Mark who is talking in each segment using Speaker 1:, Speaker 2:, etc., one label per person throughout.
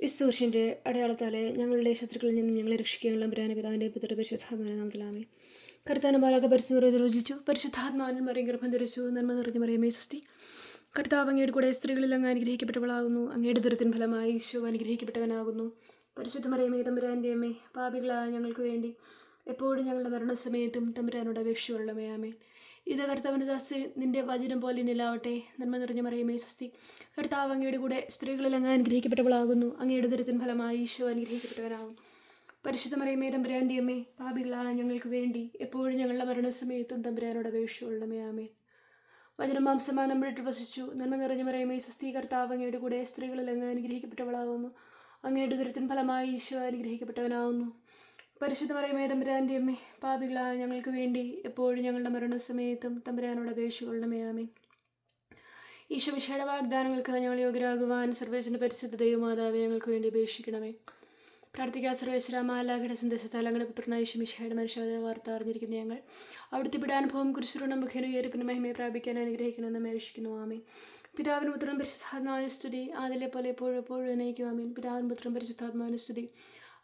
Speaker 1: വിസ്തൂർഷിന്റെ അടയാളത്താലെ ഞങ്ങളുടെ ശത്രുക്കളിൽ നിന്നും ഞങ്ങളെ രക്ഷിക്കാനുള്ള ബ്രാന പിതാവിന്റെ പുത്ര പരിശുദ്ധാത്മാവിനെ നാമത്തിലാമേ കർത്താന ബാലക രോചിച്ചു പരിശുദ്ധാത്മാവിൽ മറിയും ഗർഭം ധരിച്ചു. നന്മ നിറഞ്ഞു മറിയമേ സ്വസ്തി കർത്താവ് അങ്ങയുടെ കൂടെ സ്ത്രീകളിൽ അങ്ങ് അനുഗ്രഹിക്കപ്പെട്ടവളാകുന്നു. അങ്ങയുടെ ദുരത്തിൻ ഫലമായി ഈശോ അനുഗ്രഹിക്കപ്പെട്ടവനാകുന്നു. പരിശുദ്ധ മറിയമേ തമ്പുരാന്റെ അമ്മേ പാപികളായ ഞങ്ങൾക്ക് വേണ്ടി എപ്പോഴും ഞങ്ങളുടെ മരണസമയത്തും തമ്പുരാനോട് അപേക്ഷയുള്ളമേ ആമേ ഇത് കർത്താവിനദാസ് ദാസ് നിന്റെ വചനം പോലെ നിലാവട്ടെ നന്മ നിറഞ്ഞ മറിയമേ സ്വസ്തി. കർത്താവ് അങ്ങയുടെ കൂടെ സ്ത്രീകളിൽ അങ്ങ് അനുഗ്രഹിക്കപ്പെട്ടവളാകുന്നു. അങ്ങയുടെ ദുരിതൻ ഫലമായി ഈശോ അനുഗ്രഹിക്കപ്പെട്ടവനാകും. പരിശുദ്ധ മറിയമേ തമ്പുരാന്റെ അമ്മേ പാപികളായ ഞങ്ങൾക്ക് വേണ്ടി എപ്പോഴും ഞങ്ങളുടെ മരണസമയത്തും തമ്പുരാനോട് അപേക്ഷയുള്ളമേ ആമേ വചനം മാംസമാ നമ്മളിട്ട് വസിച്ചു. നന്മ നിറഞ്ഞ മറിയമേ സ്വസ്തി കർത്താവ് അങ്ങയുടെ കൂടെ സ്ത്രീകളിൽ അങ്ങ് അനുഗ്രഹിക്കപ്പെട്ടവളാകുന്നു. അങ്ങയുടെ ദുരിതൻ ഫലമായി ഈശോ അനുഗ്രഹിക്കപ്പെട്ടവനാകുന്നു. പരിശുദ്ധ മറിയമേ തമ്പുരാന്റെ അമ്മേ പാപികളായ ഞങ്ങൾക്ക് വേണ്ടി എപ്പോഴും ഞങ്ങളുടെ മരണസമയത്തും തമ്പുരാനോട് അപേക്ഷകളുടെ ആമേ ഈശോ വിഷയുടെ വാഗ്ദാനങ്ങൾക്ക് ഞങ്ങൾ യോഗ്യരാകുവാൻ സർവേശ്വരന്റെ പരിശുദ്ധ ദൈവമാതാവെ ഞങ്ങൾക്ക് വേണ്ടി അപേക്ഷിക്കണമേ. പ്രാർത്ഥിക്കുക സർവേശ്വരമാലാഘട സന്ദേശത്താൽ അങ്ങയുടെ പുത്രനായ ഈശോമിഷയുടെ മനുഷ്യാവത വാർത്ത അറിഞ്ഞിരിക്കുന്ന ഞങ്ങൾ. അവിടുത്തെ പിടാനുഭവം കുരിശുരുണം മുഖേന ഉയർപ്പിന് മഹിമയെ പ്രാപിക്കാൻ അനുഗ്രഹിക്കണമെന്ന് അപേക്ഷിക്കുന്നു ആമേ പിതാവിന് പുത്രൻ പരിശുദ്ധാത്മാവിന് സ്തുതി. പോലെ എപ്പോഴും എപ്പോഴും എന്നയിക്കും ആമീൻ. പിതാവിന് പുത്രൻ പരിശുദ്ധാത്മാവിന് സ്തുതി.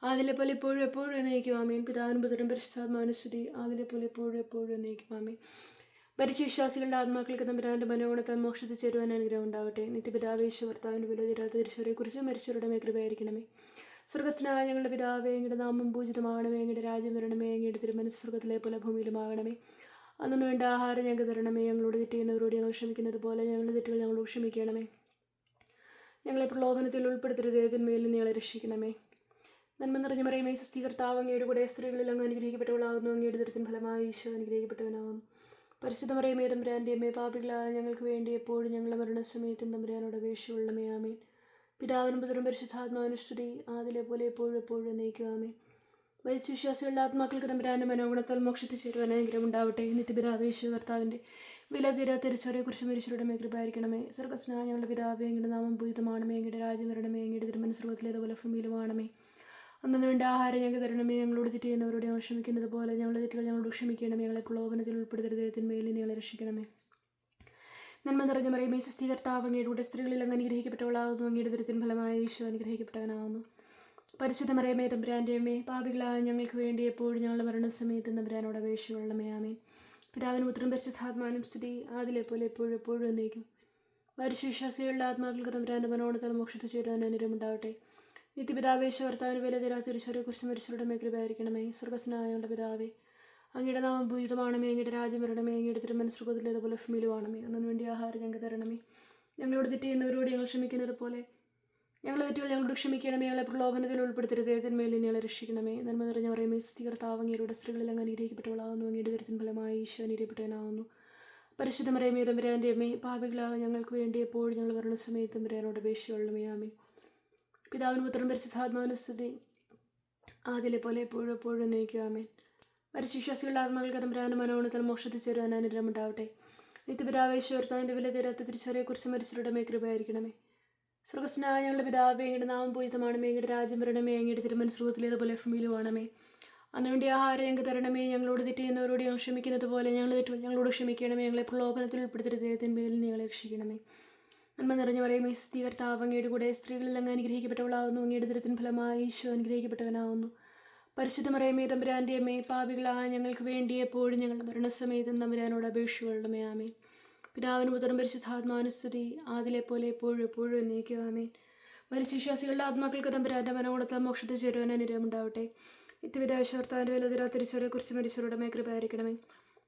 Speaker 1: ആദിലെ പോലെ എപ്പോഴും എപ്പോഴും എന്നേക്കും ആമീൻ. പിതാവിനും പുത്രനും പരിശുദ്ധാത്മാവിനും സ്തുതി. ആദിലെ പോലെ എപ്പോഴും എപ്പോഴും എന്നേക്കും ആമീൻ. മരിച്ച വിശ്വാസികളുടെ ആത്മാക്കൾക്ക് തമ്പുരാന്റെ മനോഗുണത്തെ മോക്ഷത്തിൽ ചേരുവാൻ അനുഗ്രഹം ഉണ്ടാവട്ടെ. നിത്യപിതാവേശ്വ ഭർത്താവിന്റെ വിലോചിരാത്ത തിരിച്ചവരെക്കുറിച്ച് മരിച്ചവരുടെ മേകൃപയായിരിക്കണമേ സ്വർഗസ്നായ ഞങ്ങളുടെ പിതാവേ എങ്ങളുടെ നാമം പൂജിതമാകണമേ. എങ്ങളുടെ രാജ്യം വരണമേ. എങ്ങളുടെ തിരുമനസ് സ്വർഗത്തിലെ പോലെ ഭൂമിയിലുമാകണമേ. അന്നു വേണ്ട ആഹാരം ഞങ്ങൾക്ക് തരണമേ. ഞങ്ങളോട് തെറ്റിയുന്നവരോട് ഞങ്ങൾ ക്ഷമിക്കുന്നത് പോലെ ഞങ്ങളുടെ തെറ്റുകൾ ഞങ്ങളോട് ക്ഷമിക്കണമേ. ഞങ്ങളെ പ്രലോഭനത്തിൽ ഉൾപ്പെടുത്തരുത്. ഏതിന്മേലും ഞങ്ങളെ രക്ഷിക്കണമേ. നന്മ നിറഞ്ഞ മറിയമേ സ്വസ്ഥീകർത്താവ് അങ്ങയുടെ കൂടെ സ്ത്രീകളിൽ അങ്ങ് അനുഗ്രഹിക്കപ്പെട്ടവളാകുന്നു. അങ്ങയുടെ ദൃത്തിൻ ഫലമായി ഈശോ അനുഗ്രഹിക്കപ്പെട്ടവനാകുന്നു പരിശുദ്ധ മറിയമേ തമ്പുരാന്റെ അമ്മേ പാപികളായ ഞങ്ങൾക്ക് വേണ്ടി എപ്പോഴും ഞങ്ങളുടെ മരണസമയത്തും തമ്പുരാനോട് അപേക്ഷയുള്ളമേ ആമേൻ. പിതാവിനും പുത്രനും പരിശുദ്ധാത്മാവിനും സ്തുതി. ആദിലെ പോലെ എപ്പോഴും എപ്പോഴും നയിക്കുവാമേ മരിച്ച വിശ്വാസികളുടെ ആത്മാക്കൾക്ക് തമ്പുരാന്റെ മനോഗുണത്താൽ മോക്ഷത്തിൽ ചേരുവാൻ അനുഗ്രഹം ഉണ്ടാവട്ടെ. നിത്യപിതാവേശു കർത്താവിന്റെ വില തീരാ തിരിച്ചവരെക്കുറിച്ച് മരിച്ചവരുടെ മേഖലയായിരിക്കണമേ സ്വർഗസ്നാ ഞങ്ങളുടെ പിതാവ് എങ്ങനെ നാമം പൂജിതമാണമേ. എങ്ങനെ രാജ്യം വരണമേ. എങ്ങനെ തിരുമന സ്വർഗത്തിലേതുപോലെ ഭൂമിയിലുമാണമേ. അന്നു വേണ്ട ആഹാരം ഞങ്ങൾക്ക് തരണമേ ഞങ്ങളോട് തെറ്റ് ചെയ്യുന്നവരോട് ഞങ്ങൾ ക്ഷമിക്കുന്നത് പോലെ ഞങ്ങളുടെ തെറ്റുകൾ ഞങ്ങളോട് ക്ഷമിക്കണമേ. ഞങ്ങളെ പ്രലോഭനത്തിൽ ഉൾപ്പെടുത്തരുത്. തിന്മയിൽ ഞങ്ങളെ രക്ഷിക്കണമേ. നന്മ നിറഞ്ഞ മറിയമേ സ്വസ്ഥീകർത്താവ് അങ്ങയുടെ സ്ത്രീകളിൽ അങ്ങ് അനുഗ്രഹിക്കപ്പെട്ടവളാകുന്നു. അങ്ങയുടെ ദുരിതത്തിൻ ഫലമായ ഈശോ അനുഗ്രഹിക്കപ്പെട്ടവനാകുന്നു. പരിശുദ്ധ മറിയമേ തമ്പുരാന്റെ അമ്മേ പാപികളായ ഞങ്ങൾക്ക് വേണ്ടി എപ്പോഴും ഞങ്ങളുടെ മരണസമയത്ത് തമ്പുരാനോട് അപേക്ഷയുള്ളമേ ആമേ പിതാവിനും പുത്രം പരിശുദ്ധാത്മാനും സ്തുതി. ആദിലെ പോലെ എപ്പോഴും എപ്പോഴും എന്നേക്കും. മരിച്ച വിശ്വാസികളുടെ ആത്മാക്കൾക്ക് തമ്പുരാന്റെ മനോണത്താൽ മോക്ഷത്തിൽ ചേരുവാൻ അനുഗ്രഹമുണ്ടാവട്ടെ. നിത്യപിതാവേശ കർത്താവിന് വില തരാ കുറിച്ച് മരിച്ചവരുടെ മേഖലയായിരിക്കണമേ സ്വർഗസ്നായങ്ങളുടെ പിതാവേ അങ്ങയുടെ നാമം പൂജിതമാണമേ. അങ്ങയുടെ രാജ്യം വരണമേ. അങ്ങയുടെ തിരുമനസ്രുഗത്തിലേതുപോലെ ഫിമിലുവാണമേ അതിനു വേണ്ടി ആഹാരം ഞങ്ങൾക്ക് തരണമേ. ഞങ്ങളോട് തെറ്റ് ചെയ്യുന്നവരോട് ഞങ്ങൾ ക്ഷമിക്കുന്നത് പോലെ ഞങ്ങളെ തെറ്റുകൾ ഞങ്ങളോട് ക്ഷമിക്കണമേ. ഞങ്ങളെ പ്രലോഭനത്തിൽ ഉൾപ്പെടുത്തരുത്. ഏതിന്മേൽ ഞങ്ങളെ രക്ഷിക്കണമേ. നന്മ നിറഞ്ഞ പറയുമേ സ്ഥികർത്താവ് അങ്ങയുടെ സ്ത്രീകളിൽ അങ്ങ് അനുഗ്രഹിക്കപ്പെട്ടവളാകുന്നു. അങ്ങയുടെ ദുരിതത്തിൻ ഫലമായി ഈശോ അനുഗ്രഹിക്കപ്പെട്ടവനാകുന്നു. പരിശുദ്ധമറിയമേ തമ്പുരാന്റെ അമ്മേ പാപികളാக ഞങ്ങൾക്ക് വേണ്ടി എപ്പോഴും ഞങ്ങൾ വരണ സമയത്ത് തമ്പുരാനോട് അപേക്ഷയുള്ളമേ ആമേ പിതാവിന് പുത്രൻ പരിശുദ്ധാത്മാവിന് സ്തുതി. ആദിലെ പോലെ എപ്പോഴും എപ്പോഴും നയിക്കുക ആമേൻ. മരിച്ച വിശ്വാസികളുടെ ആത്മാക്കൾക്ക് തമ്പുരാന്റെ മനോണത്തിൽ മോക്ഷത്തിൽ ചേരുവാൻ അനുഗ്രഹം ഉണ്ടാവട്ടെ. നിത്യപിതാവേശ്വർത്താവിന്റെ വില തീരാത്ത തിരിച്ചറിയെക്കുറിച്ച് മരിച്ചവരുടെ മേ കൃപയായിരിക്കണമേ. സ്വർഗസ്നായ ഞങ്ങളുടെ പിതാവേ എങ്ങയുടെ നാമം പൂജിതമാണമേ. എങ്ങയുടെ രാജ്യം വരണമേ. പോലെ തിരുമനസ്രുഖത്തിലേതുപോലെ ഭൂമിയിലുമാണമേ അന്നുവേണ്ടി ആഹാരം ഞങ്ങൾക്ക് തരണമേ. ഞങ്ങളോട് തെറ്റിയെന്നവരോട് ഞങ്ങൾ ക്ഷമിക്കുന്നത് പോലെ ഞങ്ങൾ തെറ്റു ഞങ്ങളോട് ക്ഷമിക്കണമേ. ഞങ്ങളെ പ്രലോഭനത്തിൽ ഉൾപ്പെടുത്തരുത്. തിന്മയിൽ ഞങ്ങളെ രക്ഷിക്കണമേ. നന്മ നിറഞ്ഞു പറയും ഈ സ്ഥികർത്താവ് അങ്ങയുടെ കൂടെ സ്ത്രീകളിൽ അങ്ങ് അനുഗ്രഹിക്കപ്പെട്ടവളാകുന്നു അങ്ങയുടെ ദുരത്തിന് ഫലമായി ഈശോ അനുഗ്രഹിക്കപ്പെട്ടവനാവുന്നു. പരിശുദ്ധമറിയമേ തമ്പുരാന്റെ അമ്മേ പാപികളായ ഞങ്ങൾക്ക് വേണ്ടി എപ്പോഴും ഞങ്ങളുടെ മരണസമയത്തും തമ്പുരാനോട് അപേക്ഷകളുടെ ആമേ പിതാവിന് പുത്രൻ പരിശുദ്ധാത്മാനുസ്തുതി ആദിലെ പോലെ എപ്പോഴും എപ്പോഴും എന്നേക്കും ആമേ മരിച്ച വിശ്വാസികളുടെ ആത്മാക്കൾക്ക് തമ്പുരാന്റെ മനോടത്ത മോക്ഷത്തിൽ ചേരുവാൻ അനുഗ്രഹമുണ്ടാവട്ടെ നിത്യവിധാശ്വർത്താന്റെ വിലതിരാ തിരിച്ചവരെക്കുറിച്ച് മരിച്ചവരുടെ മേഖലയായിരിക്കണമേ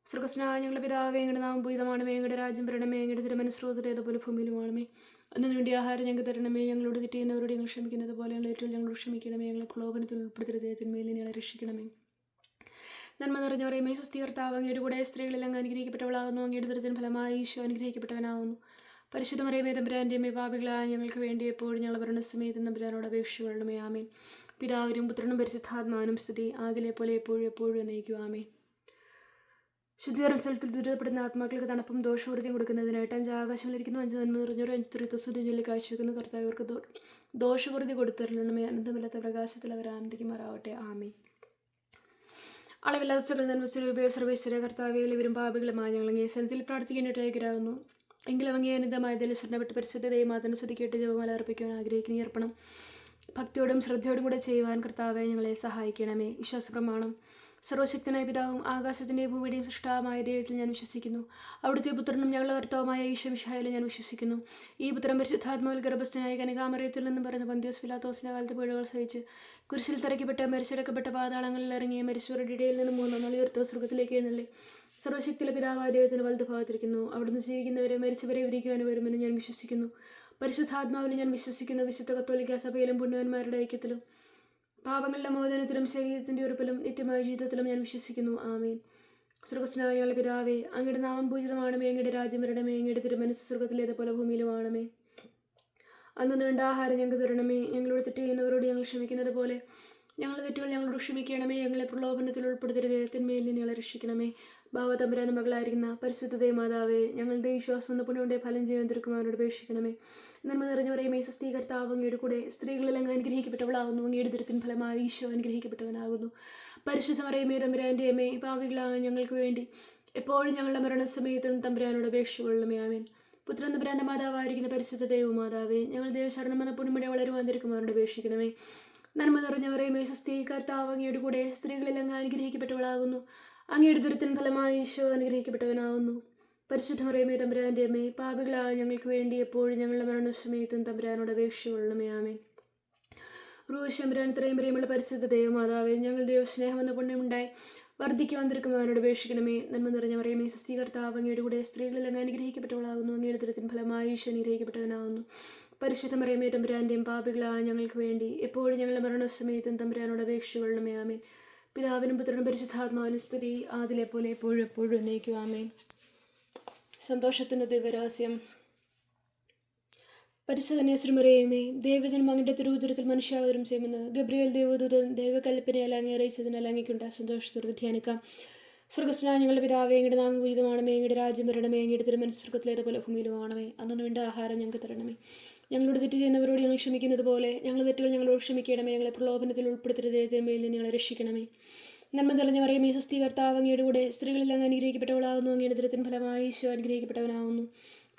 Speaker 1: സ്വർഗസ്നായ ഞങ്ങളുടെ പിതാവേ എങ്ങളുടെ നാം ഭൂതമാണ് എങ്ങളുടെ രാജ്യം വരണമേ. എങ്ങളുടെ തിരുമനസ്രോതരേതുപോലെ ഭൂമിയിലുമാണമേ അതിനു വേണ്ടി ആഹാരം ഞങ്ങൾക്ക് തരണമേ. ഞങ്ങളോട് തെറ്റിയുന്നവരോട് ഞങ്ങൾ ക്ഷമിക്കുന്നത് പോലെ ഞങ്ങൾ ഏറ്റവും ഞങ്ങളോട് ക്ഷമിക്കണമേ. ഞങ്ങളെ പ്രലോഭനത്തിൽ ഉൾപ്പെടുത്തരുത്. തിന്മയിൽ ഞങ്ങളെ രക്ഷിക്കണമേ. നന്മ നിറഞ്ഞ പറയുമേ സ്വസ്ഥീകർത്താവ് അങ്ങയുടെ കൂടെ സ്ത്രീകളിൽ അങ്ങ് അനുഗ്രഹിക്കപ്പെട്ടവളാകുന്നു. അങ്ങയുടെ ദുരിതത്തിന് ഫലമായി ഈശോ അനുഗ്രഹിക്കപ്പെട്ടവനാകുന്നു. പരിശുദ്ധ മറിയമേ തമ്പുരാന്റെ അമ്മേ പാപികളായ ഞങ്ങൾക്ക് വേണ്ടി എപ്പോഴും ഞങ്ങൾ ഭരണസമയത്ത് തമ്പുരാനോട് അപേക്ഷകളുടെ ആമേൻ. പിതാവിനും പുത്രനും പരിശുദ്ധാത്മാനും സ്ഥിതി ആകിലെ പോലെ എപ്പോഴും എപ്പോഴും എന്നയിക്കും ആമേൻ. ശുദ്ധീകരണ സ്ഥലത്തിൽ ദുരിതപ്പെടുന്ന ആത്മാക്കൾക്ക് തണുപ്പും ദോഷവൃത്തിയും കൊടുക്കുന്നതിനായിട്ട് അഞ്ച് ആകാശങ്ങളിരിക്കുന്നു അഞ്ച് നന്മ നിറഞ്ഞൊരു അഞ്ച് ത്രിത്വസ്തുതി ചൊല്ലി കാഴ്ചവെക്കുന്ന കർത്താവർക്ക് ദോഷവൃത്തി കൊടുത്തരണമേ അനന്തമില്ലാത്ത പ്രകാശത്തിൽ അവർ ആനന്ദിക്കുമാറാവട്ടെ. ആമേ അളവില്ലാത്ത സകല നന്മസ്വരൂപേ സർവേശ്വര കർത്താവികൾ ഇവരും പാപികളുമായ ഞങ്ങൾ സനത്തിൽ പ്രാർത്ഥിക്കാനായിട്ടാകുന്നു എങ്കിലും അങ്ങേ അനിതമായ ദലശ്രണപ്പെട്ട് പരിശുദ്ധ ദൈവമാതനെ സ്തുതിക്കേട്ട് ജപമാല അർപ്പിക്കുവാൻ ആഗ്രഹിക്കുന്ന. ഈർപ്പണം ഭക്തിയോടും ശ്രദ്ധയോടും കൂടെ ചെയ്യുവാൻ കർത്താവെ ഞങ്ങളെ സഹായിക്കണമേ. വിശ്വാസ പ്രമാണം സർവശക്തനായ പിതാവും ആകാശത്തിന്റെയും ഭൂമിയുടെയും സൃഷ്ടാവുമായ ദൈവത്തിൽ ഞാൻ വിശ്വസിക്കുന്നു. അവിടുത്തെ പുത്രനും ഞങ്ങളുടെ കർത്താവുമായ ഈശ്വംശായാലും ഞാൻ വിശ്വസിക്കുന്നു. ഈ പുത്രൻ പരിശുദ്ധാത്മാവിൽ ഗർഭസ്ഥനായ കനകാമറിയത്തിൽ നിന്നും പറഞ്ഞ പന്തിയോസ് ഫിലാത്തോസിന്റെ കാലത്ത് പീഴുകൾ സഹിച്ച് കുരിശിൽ തിരക്കപ്പെട്ട മരിച്ചടക്കപ്പെട്ട പാതാളങ്ങളിൽ ഇറങ്ങിയ മരിച്ചവരുടെ ഇടയിൽ നിന്ന് മൂന്ന് നളിയുർത്തോ സ്വർഗത്തിലേക്ക് എഴുന്നള്ളി. സർവശക്തിയിലെ പിതാവായ ദൈവത്തിന് വലുത് ഭാഗത്തിരിക്കുന്നു അവിടുന്ന് ജീവിക്കുന്നവരെ മരിച്ചവരെ വിരിക്കുവാൻ വരുമെന്ന് ഞാൻ വിശ്വസിക്കുന്നു. പരിശുദ്ധാത്മാവിൽ ഞാൻ വിശ്വസിക്കുന്ന. വിശുദ്ധ കത്തോലിക്ക സഭയിലും പുണ്യവന്മാരുടെ ഐക്യത്തിലും പാപങ്ങളുടെ മോചനത്തിലും ശരീരത്തിന്റെ ഉറപ്പിലും നിത്യമായ ജീവിതത്തിലും ഞാൻ വിശ്വസിക്കുന്നു. ആമേ സ്വർഗസ്നായുള്ള പിതാവേ അങ്ങയുടെ നാമം പൂജിതമാണമേ അങ്ങയുടെ രാജ്യം വരണമേ അങ്ങയുടെ തിരുമനസ് സ്വർഗത്തിലേതുപോലെ ഭൂമിയിലുമാണമേ. അന്ന് നീണ്ട ആഹാരം ഞങ്ങൾക്ക് തരണമേ. ഞങ്ങളോട് തെറ്റ് ചെയ്യുന്നവരോട് ഞങ്ങൾ ക്ഷമിക്കുന്നത് പോലെ ഞങ്ങളുടെ തെറ്റുകൾ ഞങ്ങളോട് ക്ഷമിക്കണമേ. ഞങ്ങളെ പ്രലോഭനത്തിൽ ഉൾപ്പെടുത്തരുത്. തിന്മയിൽ നിന്ന് ഞങ്ങളെ രക്ഷിക്കണമേ. ഭാവതമ്പുരാനും മകളായിരിക്കുന്ന പരിശുദ്ധതേ മാതാവേ ഞങ്ങളുടെ വിശ്വാസം എന്ന പുണ്യയുടെ ഫലം ചെയ്യാൻ തീർക്കുമാരോട് അപേക്ഷിക്കണമേ. നന്മ നിറഞ്ഞവരെയുമേ സ്വസ്ഥീകർത്താവ് അങ്ങയുടെ കൂടെ സ്ത്രീകളിൽ അങ്ങ് അനുഗ്രഹിക്കപ്പെട്ടവളാകുന്നു. അങ്ങയുടെ ദുരിതത്തിൻ ഫലമായി ഈശോ അനുഗ്രഹിക്കപ്പെട്ടവനാകുന്നു. പരിശുദ്ധമറിയമേ തമ്പുരാന്റെ അമ്മേ പാവികളായ ഞങ്ങൾക്ക് വേണ്ടി എപ്പോഴും ഞങ്ങളുടെ മരണസമയത്തും തമ്പുരാനോട് അപേക്ഷകൊള്ളമേ ആമേൻ. പുത്രൻ തമ്പുരാന്റെ മാതാവായിരിക്കുന്ന പരിശുദ്ധ ദൈവ മാതാവേ ഞങ്ങൾ ദേവശരണം എന്ന പുണ്യമടി വളരുവാൻ തിരുക്കുമാരോട് അപേക്ഷിക്കണമേ. നന്മ നിറഞ്ഞവരെയുമേ സ്വസ്ഥീകർത്താവ് അങ്ങയുടെ കൂടെ സ്ത്രീകളിൽ അങ്ങ് അനുഗ്രഹിക്കപ്പെട്ടവളാകുന്നു. അങ്ങയുടെ ദുരിതത്തിൻ ഫലമായി ഈശോ അനുഗ്രഹിക്കപ്പെട്ടവനാകുന്നു. പരിശുദ്ധമറിയമേ തമ്പുരാന്റെ അമ്മേ പാപികളായ ഞങ്ങൾക്ക് വേണ്ടി എപ്പോഴും ഞങ്ങളുടെ മരണസമയത്തും തമ്പുരാനോട് അപേക്ഷിച്ചുകൊള്ളണമേ ആമേ റൂശമ്പുരാൻ ഇത്രയും പ്രിയമുള്ള പരിശുദ്ധ ദൈവമാതാവേ ഞങ്ങൾ ദൈവസ്നേഹം എന്ന പുണ്യമുണ്ടായി വർദ്ധിക്കുവാൻ തിരുക്കുമാരോട് അപേക്ഷിക്കണമേ. നന്മ നിറഞ്ഞ പറയുമേ സ്വസ്ഥീകർത്താവ് അങ്ങയുടെ കൂടെ സ്ത്രീകളിൽ അങ്ങ് അനുഗ്രഹിക്കപ്പെട്ടവളാകുന്നു അങ്ങയുടെ ദുരിതത്തിൻ ഫലമായി ഈശോ അനുഗ്രഹിക്കപ്പെട്ടവനാകുന്നു. പരിശുദ്ധ മറിയമേ തമ്പുരാന്റെയും പാപികളായ ഞങ്ങൾക്ക് വേണ്ടി എപ്പോഴും ഞങ്ങളുടെ മരണസമയത്തും തമ്പുരാനോട് അപേക്ഷിച്ചുകൊള്ളണമേ ആമേ പിതാവിനും പുത്രനും പരിശുദ്ധാത്മാവിനും സ്തുതി ആദിലെ പോലെ എപ്പോഴും എപ്പോഴും എന്നേക്കുവാമേ സന്തോഷത്തിന്റെ ദിവ്യരഹസ്യം പരിശുദ്ധനേശ്വരമറിയമേ ദൈവജനം അങ്ങയുടെ തിരുവുദരത്തിൽ മനുഷ്യാവതരം ചെയ്യുമെന്ന് ഗബ്രിയേൽ ദേവദൂതൻ ദൈവകൽപ്പനയാൽ അങ്ങേറിയിച്ചതിനാൽ അലങ്ങിക്കൊണ്ട് സന്തോഷത്തോടെ ധ്യാനിക്കാം. സ്വർഗസ്നാ ഞങ്ങളുടെ പിതാവേ അങ്ങയുടെ നാമം പൂജിതമാണമേ അങ്ങയുടെ രാജ്യം വരണമേ അങ്ങയുടെ തിരുമനസ് സ്വർഗത്തിലേതുപോലെ ഭൂമിയിലുമാണമേ. അന്നു വേണ്ട ആഹാരം ഞങ്ങൾക്ക് തരണമേ. ഞങ്ങളോട് തെറ്റ് ചെയ്യുന്നവരോട് ഞങ്ങൾ ക്ഷമിക്കുന്നത് പോലെ ഞങ്ങളുടെ തെറ്റുകൾ ഞങ്ങളോട് ക്ഷമിക്കണമേ ഞങ്ങളെ പ്രലോഭനത്തിൽ ഉൾപ്പെടുത്തരുത് തിന്മയിൽ നിന്ന് ഞങ്ങളെ രക്ഷിക്കണമേ. നന്മ തെളിഞ്ഞ പറയുമേ കർത്താവ് അങ്ങയുടെ കൂടെ സ്ത്രീകളിൽ അങ്ങ് അനുഗ്രഹിക്കപ്പെട്ടവളാകുന്നു. അങ്ങയുടെ ദുരിതത്തിന് ഫലമായി ഈശോ അനുഗ്രഹിക്കപ്പെട്ടവനാകുന്നു.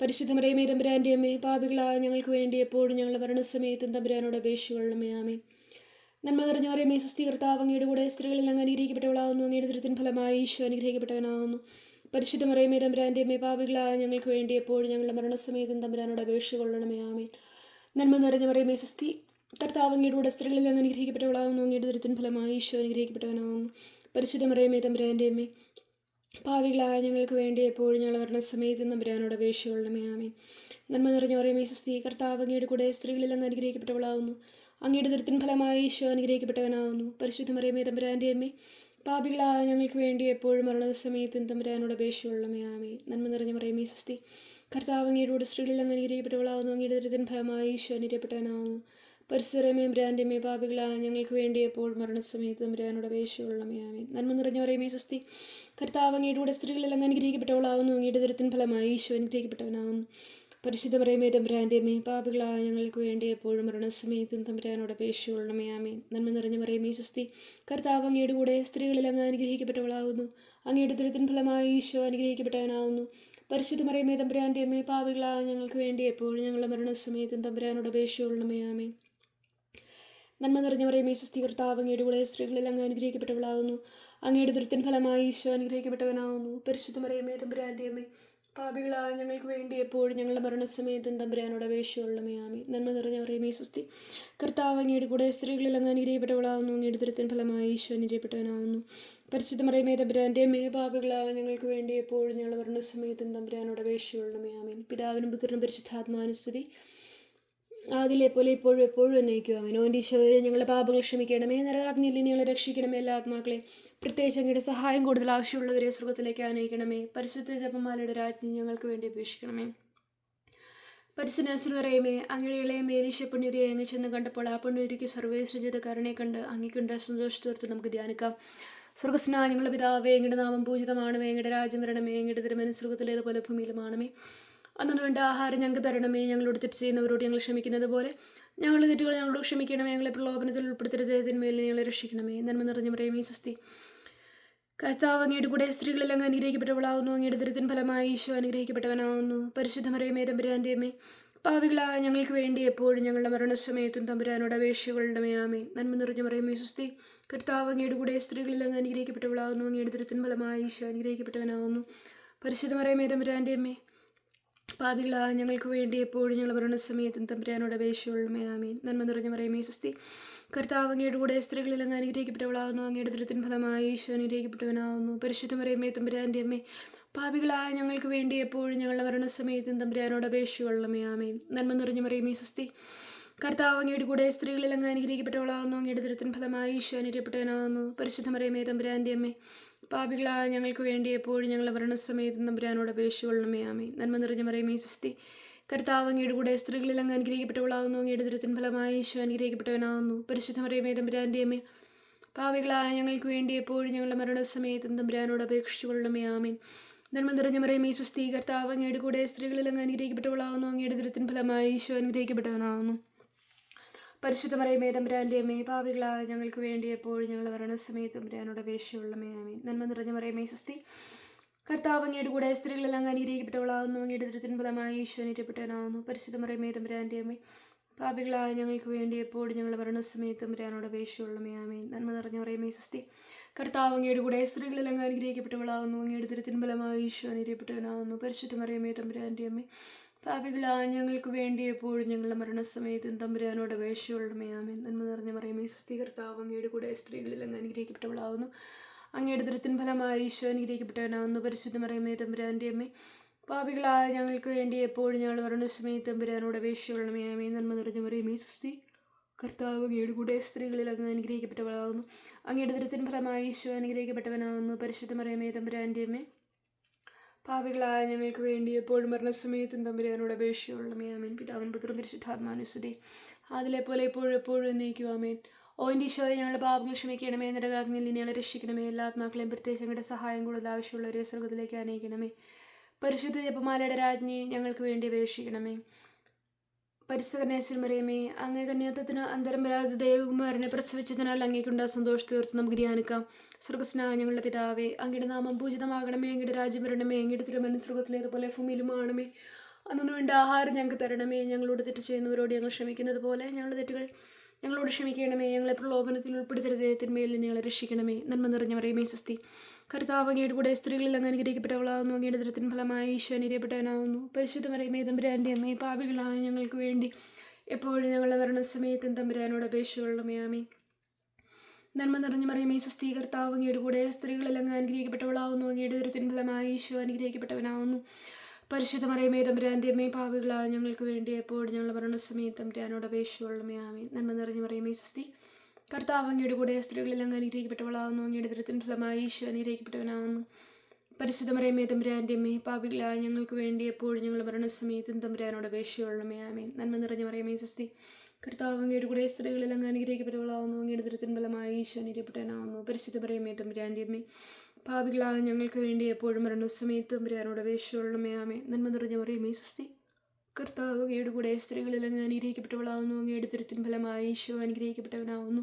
Speaker 1: പരിശുദ്ധമറിയമേ തമ്പുരാന്റെ അമ്മേ പാപികളായ ഞങ്ങൾക്ക് വേണ്ടി എപ്പോഴും ഞങ്ങളുടെ മരണസമയത്തും തമ്പുരാനോട് അപേക്ഷിച്ചുകൊള്ളമേ ആമേ നന്മ നിറഞ്ഞ പറയുമേ സ്വസ്ഥീകർത്താവ് അങ്ങയുടെ കൂടെ സ്ത്രീകളിൽ അങ്ങ് അനുഗ്രഹിക്കപ്പെട്ടവളാകുന്നു. അങ്ങയുടെ ദുരിതത്തിന് ഫലമായി ഈശോ അനുഗ്രഹിക്കപ്പെട്ടവനാകുന്നു. പരിശുദ്ധമറിയമേ തമ്പുരാന്റെ അമ്മേ പാപികളായ ഞങ്ങൾക്ക് വേണ്ടി എപ്പോഴും ഞങ്ങളുടെ മരണസമയത്തും തമ്പുരാനോട് അപേക്ഷിച്ചുകൊള്ളണമേ ആമേ നന്മ നിറഞ്ഞ പറയുമേ സ്വസ്തി കർത്താവ് അങ്ങയുടെ കൂടെ സ്ത്രീകളിൽ അങ്ങ് അനുഗ്രഹിക്കപ്പെട്ടവളാകുന്നു. അങ്ങയുടെ ദുരിതത്തിന് ഫലമായി ഈശോ അനുഗ്രഹിക്കപ്പെട്ടവനാകുന്നു. പരിശുദ്ധമറിയമേ തമ്പുരാന്റെ അമ്മേ ഭാവികളായ ഞങ്ങൾക്ക് വേണ്ടി എപ്പോഴും ഞങ്ങൾ വരണ സമയത്ത് നമ്പുരാനോട് അപേക്ഷയുള്ളമേ ആമേ നന്മ നിറഞ്ഞ പറയുമേ സുസ്ഥി കർത്താവ് അങ്ങയുടെ കൂടെ സ്ത്രീകളിൽ അങ്ങ് അനുഗ്രഹിക്കപ്പെട്ടവളാവുന്നു അങ്ങയുടെ ദുരിതൻ ഫലമായി ഈശോ അനുഗ്രഹിക്കപ്പെട്ടവനാവുന്നു പരിശുദ്ധമറിയമേ തമ്പുരാന്റെ അമ്മേ പാപികളായ ഞങ്ങൾക്ക് വേണ്ടി എപ്പോഴും മരണ സമയത്തും തമ്പുരാനോട് അപേക്ഷയുള്ളമേ ആമേ നന്മ നിറഞ്ഞ പറയുമേ സുസ്ഥി കർത്താവ് അങ്ങയുടെ കൂടെ സ്ത്രീകളിൽ അങ്ങ് അങ്ങയുടെ ദുരിതൻ ഫലമായി ഈശോ അനുഗ്രഹിക്കപ്പെട്ടവനാവുന്നു പരിസരമേ മേ പാപികളായ ഞങ്ങൾക്ക് വേണ്ടി എപ്പോൾ മരണസമയത്ത് ബ്രാനോട് അപേക്ഷയുള്ളമേ നന്മ നിറഞ്ഞ പറയുമേ സ്വസ്തി. കർത്താവ് അങ്ങയുടെ കൂടെ സ്ത്രീകളെല്ലാം അങ്ങ് അനുഗ്രഹിക്കപ്പെട്ടവളാവുന്നു അങ്ങയുടെ ദുരത്തിൻ ഫലമായി ഈശോ അനുഗ്രഹിക്കപ്പെട്ടവനാവുന്നു പരിശുദ്ധ പറയുമേ തമ്പുരാന്റെമേ പാപികളായ ഞങ്ങൾക്ക് വേണ്ടി എപ്പോഴും മരണസമയത്തും തമ്പുരാനോട് അപേക്ഷയുള്ളമേ ആമേ നന്മ നിറഞ്ഞ പറയുമേ സ്വസ്തി. കർത്താവ് അങ്ങയുടെ കൂടെ സ്ത്രീകളിൽ അങ്ങ് അനുഗ്രഹിക്കപ്പെട്ടവളാകുന്നു. അങ്ങയുടെ ദുരിതൻ ഫലമായി ഈശോ അനുഗ്രഹിക്കപ്പെട്ടവനാവുന്നു പരിശുദ്ധ മറിയമേ തമ്പുരാന്റെ അമ്മേ പാവികളായ ഞങ്ങൾക്ക് വേണ്ടി എപ്പോഴും ഞങ്ങളുടെ മരണസമയത്തും തമ്പുരാനോട് അപേക്ഷയുള്ളമേ ആമേ നന്മ നിറഞ്ഞ പറയുമേ സ്വസ്തി കർത്താവ് അങ്ങയുടെ കൂടെ സ്ത്രീകളിൽ അങ്ങ് അനുഗ്രഹിക്കപ്പെട്ടവളാകുന്നു അങ്ങയുടെ ദുരിതൻ ഫലമായി ഈശോ അനുഗ്രഹിക്കപ്പെട്ടവനാകുന്നു പരിശുദ്ധ മറിയമേ തമ്പുരാന്റെ അമ്മേ പാപികളായ ഞങ്ങൾക്ക് വേണ്ടി എപ്പോഴും ഞങ്ങളുടെ മരണസമയത്തും തമ്പുരാനോട് അപേക്ഷയുള്ളമേ മേയാമി നന്മ നിറഞ്ഞ പറയുമേ സ്വസ്തി കർത്താവ് അങ്ങയുടെ കൂടെ സ്ത്രീകളിൽ അങ്ങ് അനുഗ്രഹിക്കപ്പെട്ടവളാകുന്നു അങ്ങയുടെ ദുരിതൻ ഫലമായി ഈശോ അനുഗ്രഹിക്കപ്പെട്ടവനാകുന്നു പരിശുദ്ധ മറിയമേ തമ്പുരാന്റെ അമ്മേ പാപികളായ ഞങ്ങൾക്ക് വേണ്ടി എപ്പോഴും ഞങ്ങളുടെ മരണസമയത്തും തമ്പുരാനോട് അപേക്ഷയുള്ളമേ മേയാമി പിതാവിനും പുത്രനും പരിശുദ്ധാത്മാനുസ്തുതി ആദിലെ പോലെ ഇപ്പോഴും എപ്പോഴും എന്നയിക്കും അവൻ ഓന്റെ ഈശോയെ ഞങ്ങളുടെ പാപങ്ങൾ ക്ഷമിക്കണമേ. നരകാഗ്നിയിൽ ഞങ്ങളെ രക്ഷിക്കണമേ എല്ലാ ആത്മാക്കളെ പ്രത്യേകിച്ച് അങ്ങയുടെ സഹായം കൂടുതൽ ആവശ്യമുള്ളവരെ സ്വർഗത്തിലേക്ക് ആനയിക്കണമേ. പരിശുദ്ധ ജപമാലയുടെ രാജ്ഞി ഞങ്ങൾക്ക് വേണ്ടി അപേക്ഷിക്കണമേ. പരിശുനാസിൽ പറയുമേ അങ്ങയുടെ ഇളയ മേലീശ പുണ്യരിയെ അങ്ങ് ചെന്ന് കണ്ടപ്പോൾ ആ പുണ്യരിക്ക് സർവേശ്രജിത കരുണയെ കണ്ട് അങ്ങേക്കുണ്ട് സന്തോഷത്തോർത്ത് നമുക്ക് ധ്യാനിക്കാം. സ്വർഗസ്നാ ഞങ്ങളുടെ പിതാവേ എങ്ങയുടെ നാമം പൂജിതമാണ് എങ്ങയുടെ രാജ്യം വരണമേ. എങ്ങയുടെ തിരുമന സ്വർഗത്തിലേതുപോലെ ഭൂമിയിലുമാണമേ അന്നു വേണ്ട ആഹാരം ഞങ്ങൾക്ക് തരണമേ. ഞങ്ങളോട് തെറ്റ് ചെയ്യുന്നവരോട് ഞങ്ങൾ ക്ഷമിക്കുന്നത് പോലെ ഞങ്ങളുടെ തെറ്റുകൾ ഞങ്ങളോട് ക്ഷമിക്കണമേ. ഞങ്ങളെ പ്രലോഭനത്തിൽ ഉൾപ്പെടുത്തരുത്. ഇതിന്മേൽ ഞങ്ങളെ രക്ഷിക്കണമേ. നന്മ നിറഞ്ഞ പ്രേമി സ്വസ്തി. കർത്താവ് അങ്ങയുടെ കൂടെ സ്ത്രീകളെല്ലാം അനുഗ്രഹിക്കപ്പെട്ടവളാവുന്നു. അങ്ങയുടെ ദുരിതൻ ഫലമായി ഈശോ അനുഗ്രഹിക്കപ്പെട്ടവനാവുന്നു. പരിശുദ്ധ മറിയമേ തമ്പുരാന്റെ അമ്മേ. പാവികളായ ഞങ്ങൾക്ക് വേണ്ടി എപ്പോഴും ഞങ്ങളുടെ മരണസമയത്തും തമ്പുരാനോട് അപേക്ഷകളുടെ ആമേ നന്മ നിറഞ്ഞു പറയുമേ സുസ്തി കർത്താവ് അങ്ങയുടെ കൂടെ സ്ത്രീകളെല്ലാം അനുഗ്രഹിക്കപ്പെട്ടവളാവുന്നു. അങ്ങയുടെ ദുരിതൻ ഫലമായി ഈശോ അനുഗ്രഹിക്കപ്പെട്ടവനാവുന്നു. പരിശുദ്ധ പറയുമേ തമ്പുരാന്റെ അമ്മേ. പാപികളായ ഞങ്ങൾക്ക് വേണ്ടി എപ്പോഴും ഞങ്ങൾ മരണസമയത്തും തമ്പുരാനോട് അപേക്ഷകളുടെ ആമേൻ. നന്മ നിറഞ്ഞ പറയുമേ സുസ്തി കർത്താവ് അങ്ങയുടെ കൂടെ സ്ത്രീകളിൽ അങ്ങ് അനുഗ്രഹിക്കപ്പെട്ടവളാകുന്നു അങ്ങയുടെ ദുരിതത്തിൻ ഫലമായി ഈശോ അനുഗ്രഹിക്കപ്പെട്ടവനാകുന്നു. പരിശുദ്ധ പറയുമേ തമ്പുരാന്റെ അമ്മേ പാപികളായ ഞങ്ങൾക്ക് വേണ്ടി എപ്പോഴും ഞങ്ങളുടെ മരണസമയത്തും തമ്പുരാനോട് അപേക്ഷയുള്ളമേ ആമേൻ. നന്മ നിറഞ്ഞ പറയുമേ സുസ്തി കർത്താവ് അങ്ങയുടെ കൂടെ സ്ത്രീകളിൽ അങ്ങ് അനുഗ്രഹിക്കപ്പെട്ടവളാകുന്നു അങ്ങയുടെ ദുരിതത്തിൻ ഫലമായി ഈശോ അനുഗ്രഹിക്കപ്പെട്ടവനാകുന്നു. പരിശുദ്ധ പറയുമേ തമ്പുരാന്റെ അമ്മേ പാപികളായ ഞങ്ങൾക്ക് വേണ്ടി എപ്പോഴും ഞങ്ങളുടെ മരണസമയത്തും നമ്പുരാനോട് അപേക്ഷയുള്ളമേ ആമേ നന്മ നിറഞ്ഞ മറിയമേ സുസ്തി കർത്താവ് അങ്ങയുടെ കൂടെ സ്ത്രീകളിൽ അങ്ങ് അനുഗ്രഹിക്കപ്പെട്ടവളാകുന്നു അങ്ങയുടെ ദുരിതത്തിന് ഫലമായി ഈശോ അനുഗ്രഹിക്കപ്പെട്ടവനാകുന്നു. പരിശുദ്ധ മറിയമേ തമ്പുരാന്റെ അമ്മേ പാവികളായ ഞങ്ങൾക്ക് വേണ്ടി എപ്പോഴും ഞങ്ങളുടെ മരണസമയത്തും തമ്പുരാനോട് അപേക്ഷിച്ചുകൊള്ളണമേ ആമേൻ. നന്മ നിറഞ്ഞ മറിയമേ സുസ്തി കർത്താവ് അങ്ങയുടെ കൂടെ സ്ത്രീകളിൽ അങ്ങ് അനുഗ്രഹിക്കപ്പെട്ടവളാകുന്നു അങ്ങയുടെ ദുരിതത്തിന് ഫലമായി ഈശോ അനുഗ്രഹിക്കപ്പെട്ടവനാവുന്നു പരിശുദ്ധ മറിയമേ തമ്പുരാന്റെ അമ്മേ ഞങ്ങൾക്ക് വേണ്ടി എപ്പോഴും ഞങ്ങൾ വരണ സമയത്ത് തമ്പുരാനോട് അപേക്ഷയുള്ളമേ ആമേൻ. നന്മ നിറഞ്ഞ മറിയമേ സ്വസ്തി. കർത്താവ് അങ്ങയുടെ കൂടെ സ്ത്രീകളെല്ലാം അനുഗ്രഹിക്കപ്പെട്ടവളാവുന്നു. അങ്ങയുടെ ദുരിതത്തിന് ഫലമായി ഈശോ അനുഗ്രഹിക്കപ്പെട്ടവനാവുന്നു. പരിശുദ്ധ മറിയമേ തമ്പുരാന്റെ അമ്മേ പാപികളായ ഞങ്ങൾക്ക് വേണ്ടി എപ്പോഴും ഞങ്ങൾ വരണ സമയത്ത് തമ്പുരാനോട് അപേക്ഷയുള്ളമേ ആമേൻ. നന്മ നിറഞ്ഞ മറിയമേ സ്വസ്തി. കർത്താവ് അങ്ങയുടെ കൂടെ സ്ത്രീകളെല്ലാം അനുഗ്രഹിക്കപ്പെട്ടവളാവുന്നു. അങ്ങയുടെ ദുരിതത്തിന് ഫലമായി ഈശോ അനുഗ്രഹിക്കപ്പെട്ടവനാവുന്നു. പരിശുദ്ധ മറിയമേ തമ്പുരാന്റെ അമ്മേ പാപികളായ ഞങ്ങൾക്ക് വേണ്ടി എപ്പോഴും ഞങ്ങളുടെ മരണസമയത്തും തമ്പുരാനോട് അപേക്ഷയുള്ളമേ നന്മ നിറഞ്ഞ മറിയമേ ഈ കർത്താവ് അങ്ങയുടെ കൂടെ സ്ത്രീകളിൽ അങ്ങ് അനുഗ്രഹിക്കപ്പെട്ടവളാവുന്നു. അങ്ങയുടെ ദൃത്തിൻ ഫലമായി ഈശോ അനുഗ്രഹിക്കപ്പെട്ടവനാവുന്നു. പരിശുദ്ധ മറിയമേ തമ്പുരാന്റെ അമ്മേ. പാപികളായ ഞങ്ങൾക്ക് വേണ്ടി എപ്പോഴും ഞങ്ങൾ മരണസമയത്ത് തമ്പുരാനോട് അപേക്ഷയുള്ളമേ ആമേ നന്മ നിറഞ്ഞ മറിയമേ സ്വസ്തി കർത്താവ് അങ്ങയുടെ കൂടെ സ്ത്രീകളിൽ അങ്ങ് അനുഗ്രഹിക്കപ്പെട്ടവളാകുന്നു അങ്ങയുടെ ദൃത്തിൻ ഫലമായി ഈശോ അനുഗ്രഹിക്കപ്പെട്ടവനാകുന്നു പരിശുദ്ധ മറിയമേ തമ്പുരാന്റെ അമ്മേ. പാപികളായ ഞങ്ങൾക്ക് വേണ്ടി എപ്പോഴും മരണസമയത്തും തമ്പുരാനോട് അപേക്ഷയുള്ളമേ ആമേൻ. പിതാവൻ പുത്രം പരിശുദ്ധാത്മാനുസ്തുതി അതിലെ പോലെ എപ്പോഴും എപ്പോഴും എന്നേക്കും ആമേൻ. ഓ എന്റെ ഈശോയെ ഞങ്ങളുടെ പാപങ്ങൾ ക്ഷമിക്കണമേ. നരകാഗ്നിയിൽ നിന്നെ രക്ഷിക്കണമേ. എല്ലാ ആത്മാക്കളെയും പ്രത്യേകിച്ച് ഞങ്ങളുടെ സഹായം കൂടുതൽ ആവശ്യമുള്ളവരെ സ്വർഗത്തിലേക്ക് അനയിക്കണമേ പരിശുദ്ധ ജപമാലയുടെ രാജ്ഞി ഞങ്ങൾക്ക് വേണ്ടി അപേക്ഷിക്കണമേ. പരിസ്ഥകന്യാസിൽ മറിയമേ അങ്ങേ കന്യാത്വത്തിന് അന്തരം വരാതെ ദേവകുമാരനെ പ്രസവിച്ചതിനാൽ അങ്ങേക്കുണ്ടാ സന്തോഷം തീർത്ത് നമുക്ക് ധ്യാനിക്കാം. സ്വർഗസ്നാ ഞങ്ങളുടെ പിതാവേ അങ്ങയുടെ നാമം പൂജിതമാകണമേ അങ്ങയുടെ രാജ്യം വരണമേ അങ്ങയുടെ തിരുമന സ്വർഗത്തിലേതുപോലെ ഭൂമിയിലുമാണമേ അന്നു വേണ്ട ആഹാരം ഞങ്ങൾക്ക് തരണമേ. ഞങ്ങളോട് തെറ്റ് ചെയ്യുന്നവരോട് ഞങ്ങൾ ക്ഷമിക്കുന്നത് പോലെ ഞങ്ങളുടെ തെറ്റുകൾ ഞങ്ങളോട് ക്ഷമിക്കണമേ ഞങ്ങളെ പ്രലോഭനത്തിൽ ഉൾപ്പെടുത്തരുത് തിന്മയിൽ ഞങ്ങളെ രക്ഷിക്കണമേ. നന്മ നിറഞ്ഞ പറയുമേ സ്വസ്തി കർത്താവ് അങ്ങയുടെ കൂടെ സ്ത്രീകളിൽ അങ്ങ് അനുഗ്രഹിക്കപ്പെട്ടവളാകുന്നു. അങ്ങയുടെ ദൃത്തിൻ ഫലമായി ഈശോ അനുഗ്രഹിക്കപ്പെട്ടവനാകുന്നു. പരിശുദ്ധ മറിയമേ തമ്പുരാന്റെ അമ്മയെ പാവികളായ ഞങ്ങൾക്ക് വേണ്ടി എപ്പോഴും ഞങ്ങളുടെ മരണസമയത്തും തമ്പുരാനോട് അപേക്ഷകളുടെ ആമേ നന്മ നിറഞ്ഞ മറിയമേ സ്വസ്തി കർത്താവ് അങ്ങയുടെ കൂടെ സ്ത്രീകളിൽ അങ്ങ് അനുഗ്രഹിക്കപ്പെട്ടവളാകുന്നു. അങ്ങയുടെ ദൃത്തിൻ ഫലമായി ഈശോ അനുഗ്രഹിക്കപ്പെട്ടവനാകുന്നു. പരിശുദ്ധ മറിയമേ തമ്പുരാന്റെ അമ്മയും പാപികളായ ഞങ്ങൾക്ക് വേണ്ടി എപ്പോഴും ഞങ്ങൾ മരണ സമയത്ത് തമ്പുരാനോട് അപേക്ഷകളുടെ ആമേ നന്മ നിറഞ്ഞ മറിയമേ സ്വസ്തി. കർത്താവ് അങ്ങയുടെ കൂടെ സ്ത്രീകളിൽ അങ്ങ് അനുഗ്രഹിക്കപ്പെട്ടവളാവുന്നു. അങ്ങയുടെ ദൃത്തിൻ ഫലമായി ഈശോ അനുഗ്രഹിക്കപ്പെട്ടവനാവുന്നു. പരിശുദ്ധ മറിയമേ തമ്പുരാന്റെ അമ്മേ പാപികളായ ഞങ്ങൾക്ക് വേണ്ടി എപ്പോഴും ഞങ്ങൾ മരണ സമയത്തും തമ്പുരാനോട് അപേക്ഷയുള്ളമേ ആമേ നന്മ നിറഞ്ഞ മറിയമേ സ്വസ്തി. കർത്താവ് അങ്ങയുടെ കൂടെ സ്ത്രീകളിൽ അങ്ങ് അനുഗ്രഹിക്കപ്പെട്ടവളാവുന്നു. അങ്ങയുടെ ദൃത്തിൻ ഫലമായി ഈശോ അനുഗ്രഹിക്കപ്പെട്ടവനാവുന്നു. പരിശുദ്ധ മറിയമേ തമ്പുരാന്റെ അമ്മേ പാപികളായ ഞങ്ങൾക്ക് വേണ്ടി എപ്പോഴും മരണസമയത്തും തമ്പുരാനോട് അപേക്ഷയുള്ളമേ ആമേ നന്മ നിറഞ്ഞ മറിയമേ സ്വസ്തി. കർത്താവ് അങ്ങയുടെ കൂടെ സ്ത്രീകളിൽ അങ്ങ് അനുഗ്രഹിക്കപ്പെട്ടവളാവുന്നു. അങ്ങയുടെ തിരുത്തിൻ ഫലമായി ഈശോ അനുഗ്രഹിക്കപ്പെട്ടവനാവുന്നു.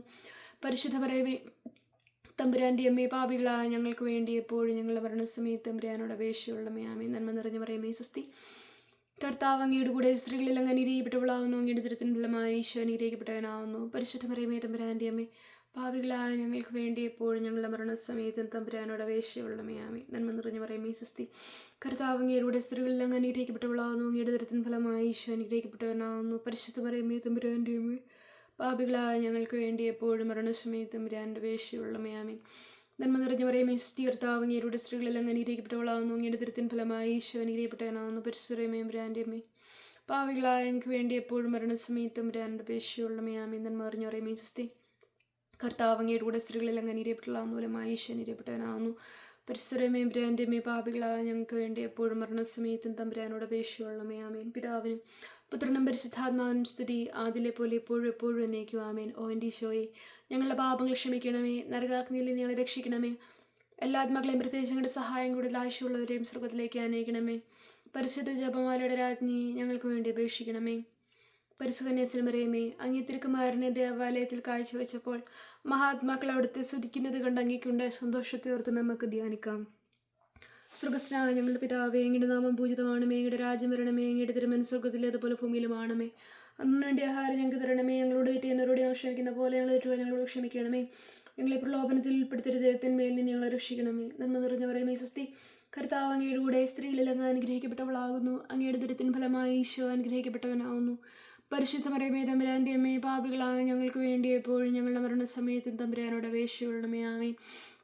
Speaker 1: പരിശുദ്ധ പറയവേ തമ്പുരാന്റെ അമ്മേ പാപികളായ ഞങ്ങൾക്ക് വേണ്ടി എപ്പോഴും ഞങ്ങളുടെ മരണസമയത്ത് തമ്പുരാനോട് അപേക്ഷയുള്ളമേ ആമേ നന്മ നിറഞ്ഞ പറയുമേ സ്വസ്തി. കർത്താവ് അങ്ങയുടെ കൂടെ സ്ത്രീകളിൽ അങ്ങ് അനുഗ്രഹിക്കപ്പെട്ടവളാവുന്നു. അങ്ങയുടെ തിരുത്തിൻ ഫലമായി ഈശോ അനുഗ്രഹിക്കപ്പെട്ടവനാവുന്നു. പരിശുദ്ധ പറയുമേ തമ്പുരാന്റെ അമ്മേ പാപികളായ ഞങ്ങൾക്ക് വേണ്ടി എപ്പോഴും ഞങ്ങളുടെ മരണസമയത്തും തമ്പുരാനോട് അപേക്ഷയുള്ളമേ ആമേ നന്മ നിറഞ്ഞു പറയുമേ സ്വസ്തി. കർത്താവ് അങ്ങയുടെ സ്ത്രീകളിൽ അങ്ങ് അനുഗ്രഹിക്കപ്പെട്ടവളാവുന്നു അങ്ങയുടെ ദുരിതത്തിൻ ഫലമായി ഈശോ അനുഗ്രഹിക്കപ്പെട്ടവനാകുന്നു പരിശുദ്ധ പറയുമേ തമ്പുരാന്റെ പാപികളായ ഞങ്ങൾക്ക് വേണ്ടി എപ്പോഴും മരണസമയത്ത് തമ്പുരാന്റെ അപേക്ഷയുള്ളമേ മയാമി നന്മ നിറഞ്ഞു പറയുമേ സ്വസ്തി. കർത്താവ് അങ്ങയുടെ സ്ത്രീകളിൽ അങ്ങ് അനുഗ്രഹിക്കപ്പെട്ടവളാവുന്നു അങ്ങയുടെ ദുരിതത്തിൻ ഫലമായി ഈശോ അനുഗ്രഹിക്കപ്പെട്ടവനാവുന്നു. പരിശുദ്ധമേ ബ്രാൻഡ് അമ്മേ പാവികളായ ഞങ്ങൾക്ക് വേണ്ടി എപ്പോഴും മരണസമയത്തും ബ്രാന്റെ അപേക്ഷയുള്ളമേ ആമേ നന്മ നിറഞ്ഞു പറയുമേ സ്വസ്തി. കർത്താവ് അങ്ങയുടെ കൂടെ സ്ത്രീകളിൽ അങ്ങ് അനുഗ്രഹിക്കപ്പെട്ടവളാവുന്നു ഫലമായി ഈശോ അനുഗ്രഹിക്കപ്പെട്ടവനാവുന്നു. പരിസരമേ ബ്രാൻഡമേ പാപികളായ ഞങ്ങൾക്ക് വേണ്ടി എപ്പോഴും മരണസമയത്തും തമ്പുരാനോട് അപേക്ഷയുള്ളമേ ആമേൻ. പിതാവിനും പുത്രനും പരിശുദ്ധാത്മാവിനും സ്തുതി. ആദിലെ പോലെ എപ്പോഴും എപ്പോഴും എന്നേക്കും. ആമേൻ. ഓ എന്റെ ഈശോയെ ഞങ്ങളുടെ പാപങ്ങൾ ക്ഷമിക്കണമേ. നരകാഗ്നിയിൽ ഞങ്ങളെ രക്ഷിക്കണമേ. എല്ലാ ആത്മാക്കളെയും പ്രത്യേകിച്ച് ഞങ്ങളുടെ സഹായം കൂടുതൽ ആവശ്യമുള്ളവരെയും സ്വർഗത്തിലേക്ക് അനയിക്കണമേ പരിശുദ്ധ ജപമാലയുടെ രാജ്ഞി ഞങ്ങൾക്ക് വേണ്ടി അപേക്ഷിക്കണമേ. പരിസുകന്യാസിൽ മറിയമേ അങ്ങേ തിരുക്കുമാരനെ ദേവാലയത്തിൽ കാഴ്ചവെച്ചപ്പോൾ മഹാത്മാക്കൾ അവിടുത്തെ സ്തുതിക്കുന്നത് കണ്ട് അങ്ങേക്കുണ്ടായ സന്തോഷത്തെ ഓർത്ത് നമുക്ക് ധ്യാനിക്കാം. സ്വർഗസ്നായ ഞങ്ങളുടെ പിതാവേ എങ്ങയുടെ നാമം പൂജിതമാണമേ എങ്ങയുടെ രാജ്യം വരണമേ എങ്ങയുടെ തിരുമൻ സ്വർഗത്തിലേതുപോലെ ഭൂമിയിലുമാണമേ. അന്ന് വേണ്ടി ആഹാരം ഞങ്ങൾക്ക് തരണമേ ഞങ്ങളോട് എന്നോട് ഞങ്ങൾ ക്ഷമിക്കുന്ന പോലെ ഞങ്ങൾ ഏറ്റവും ഞങ്ങളോട് ക്ഷമിക്കണമേ. ഞങ്ങളെ പ്രലോഭനത്തിൽ ഉൾപ്പെടുത്തരുത് ദൈവത്തിന്മേൽ ഞങ്ങളെ രക്ഷിക്കണമേ. നന്മ നിറഞ്ഞവരെ മേസസ്തി കർത്താവ് അങ്ങയുടെ കൂടെ സ്ത്രീകളിൽ അങ്ങ് അനുഗ്രഹിക്കപ്പെട്ടവളാകുന്നു. അങ്ങയുടെ ദുരിതത്തിൻ ഫലമായി ഈശോ അനുഗ്രഹിക്കപ്പെട്ടവനാവുന്നു. പരിശുദ്ധ മറിയമേ തമ്പുരാന്റെ അമ്മയെ പാപികളായ ഞങ്ങൾക്ക് വേണ്ടി എപ്പോഴും ഞങ്ങളുടെ മരണസമയത്തും തമ്പുരാനോട് അപേക്ഷയുള്ളമേ ആമേ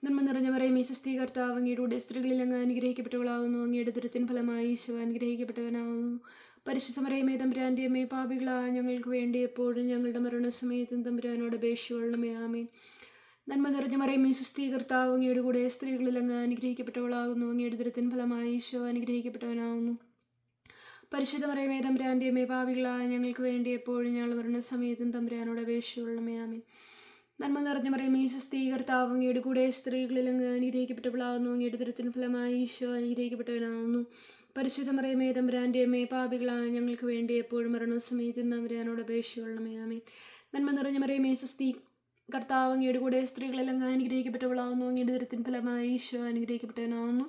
Speaker 1: നന്മ നിറഞ്ഞ മറിയമേ സ്വസ്തി കർത്താവ് അങ്ങയുടെ സ്ത്രീകളിൽ അങ്ങ് അനുഗ്രഹിക്കപ്പെട്ടവളാകുന്നു അങ്ങയുടെ ദുരിതത്തിൻ ഫലമായി ഈശോ അനുഗ്രഹിക്കപ്പെട്ടവനാകുന്നു. പരിശുദ്ധ മറിയമേ തമ്പുരാന്റെ അമ്മേ പാപികളായ ഞങ്ങൾക്ക് വേണ്ടി എപ്പോഴും ഞങ്ങളുടെ മരണസമയത്തും തമ്പുരാനോട് അപേക്ഷയുള്ളമേ ആമേ നന്മ നിറഞ്ഞ മറിയമേ സുസ്ഥീ കർത്താവ് അങ്ങയുടെ കൂടെ സ്ത്രീകളിൽ അങ്ങ് അനുഗ്രഹിക്കപ്പെട്ടവളാകുന്നു അങ്ങയുടെ ദുരത്തിൻ ഫലമായി ഈശോ അനുഗ്രഹിക്കപ്പെട്ടവനാകുന്നു. പരിശുദ്ധ മറിയമേ തമ്പ്രാന്റെ അമ്മേ പാവികളായ ഞങ്ങൾക്ക് വേണ്ടി എപ്പോഴും ഞങ്ങൾ വരുന്ന സമയത്തും തമ്പുരാനോട് അപേക്ഷയുള്ളമേ ആമേ നന്മ നിറഞ്ഞ മറിയമേ ഈശോ കർത്താവ് അങ്ങയുടെ കൂടെ സ്ത്രീകളിൽ അങ്ങ് അനുഗ്രഹിക്കപ്പെട്ടവളാകുന്നു അങ്ങയുടെ ദുരത്തിൻ ഫലമായി ഈശോ അനുഗ്രഹിക്കപ്പെട്ടവനാകുന്നു. പരിശുദ്ധ മറിയമേ തമ്പ്രാന്റെ അമ്മേ പാപികളായ ഞങ്ങൾക്ക് വേണ്ടി എപ്പോഴും മരണ സമയത്തും തമ്പുരാനോട് അപേക്ഷയുള്ളമേ ആമേ നന്മ നിറഞ്ഞ മറിയമേ സ്വസ്തി കർത്താവ് അങ്ങയുടെ കൂടെ സ്ത്രീകളെല്ലാം അനുഗ്രഹിക്കപ്പെട്ടവളാകുന്നു അങ്ങയുടെ ദുരത്തിൻ ഫലമായി ഈശോ അനുഗ്രഹിക്കപ്പെട്ടവനാവുന്നു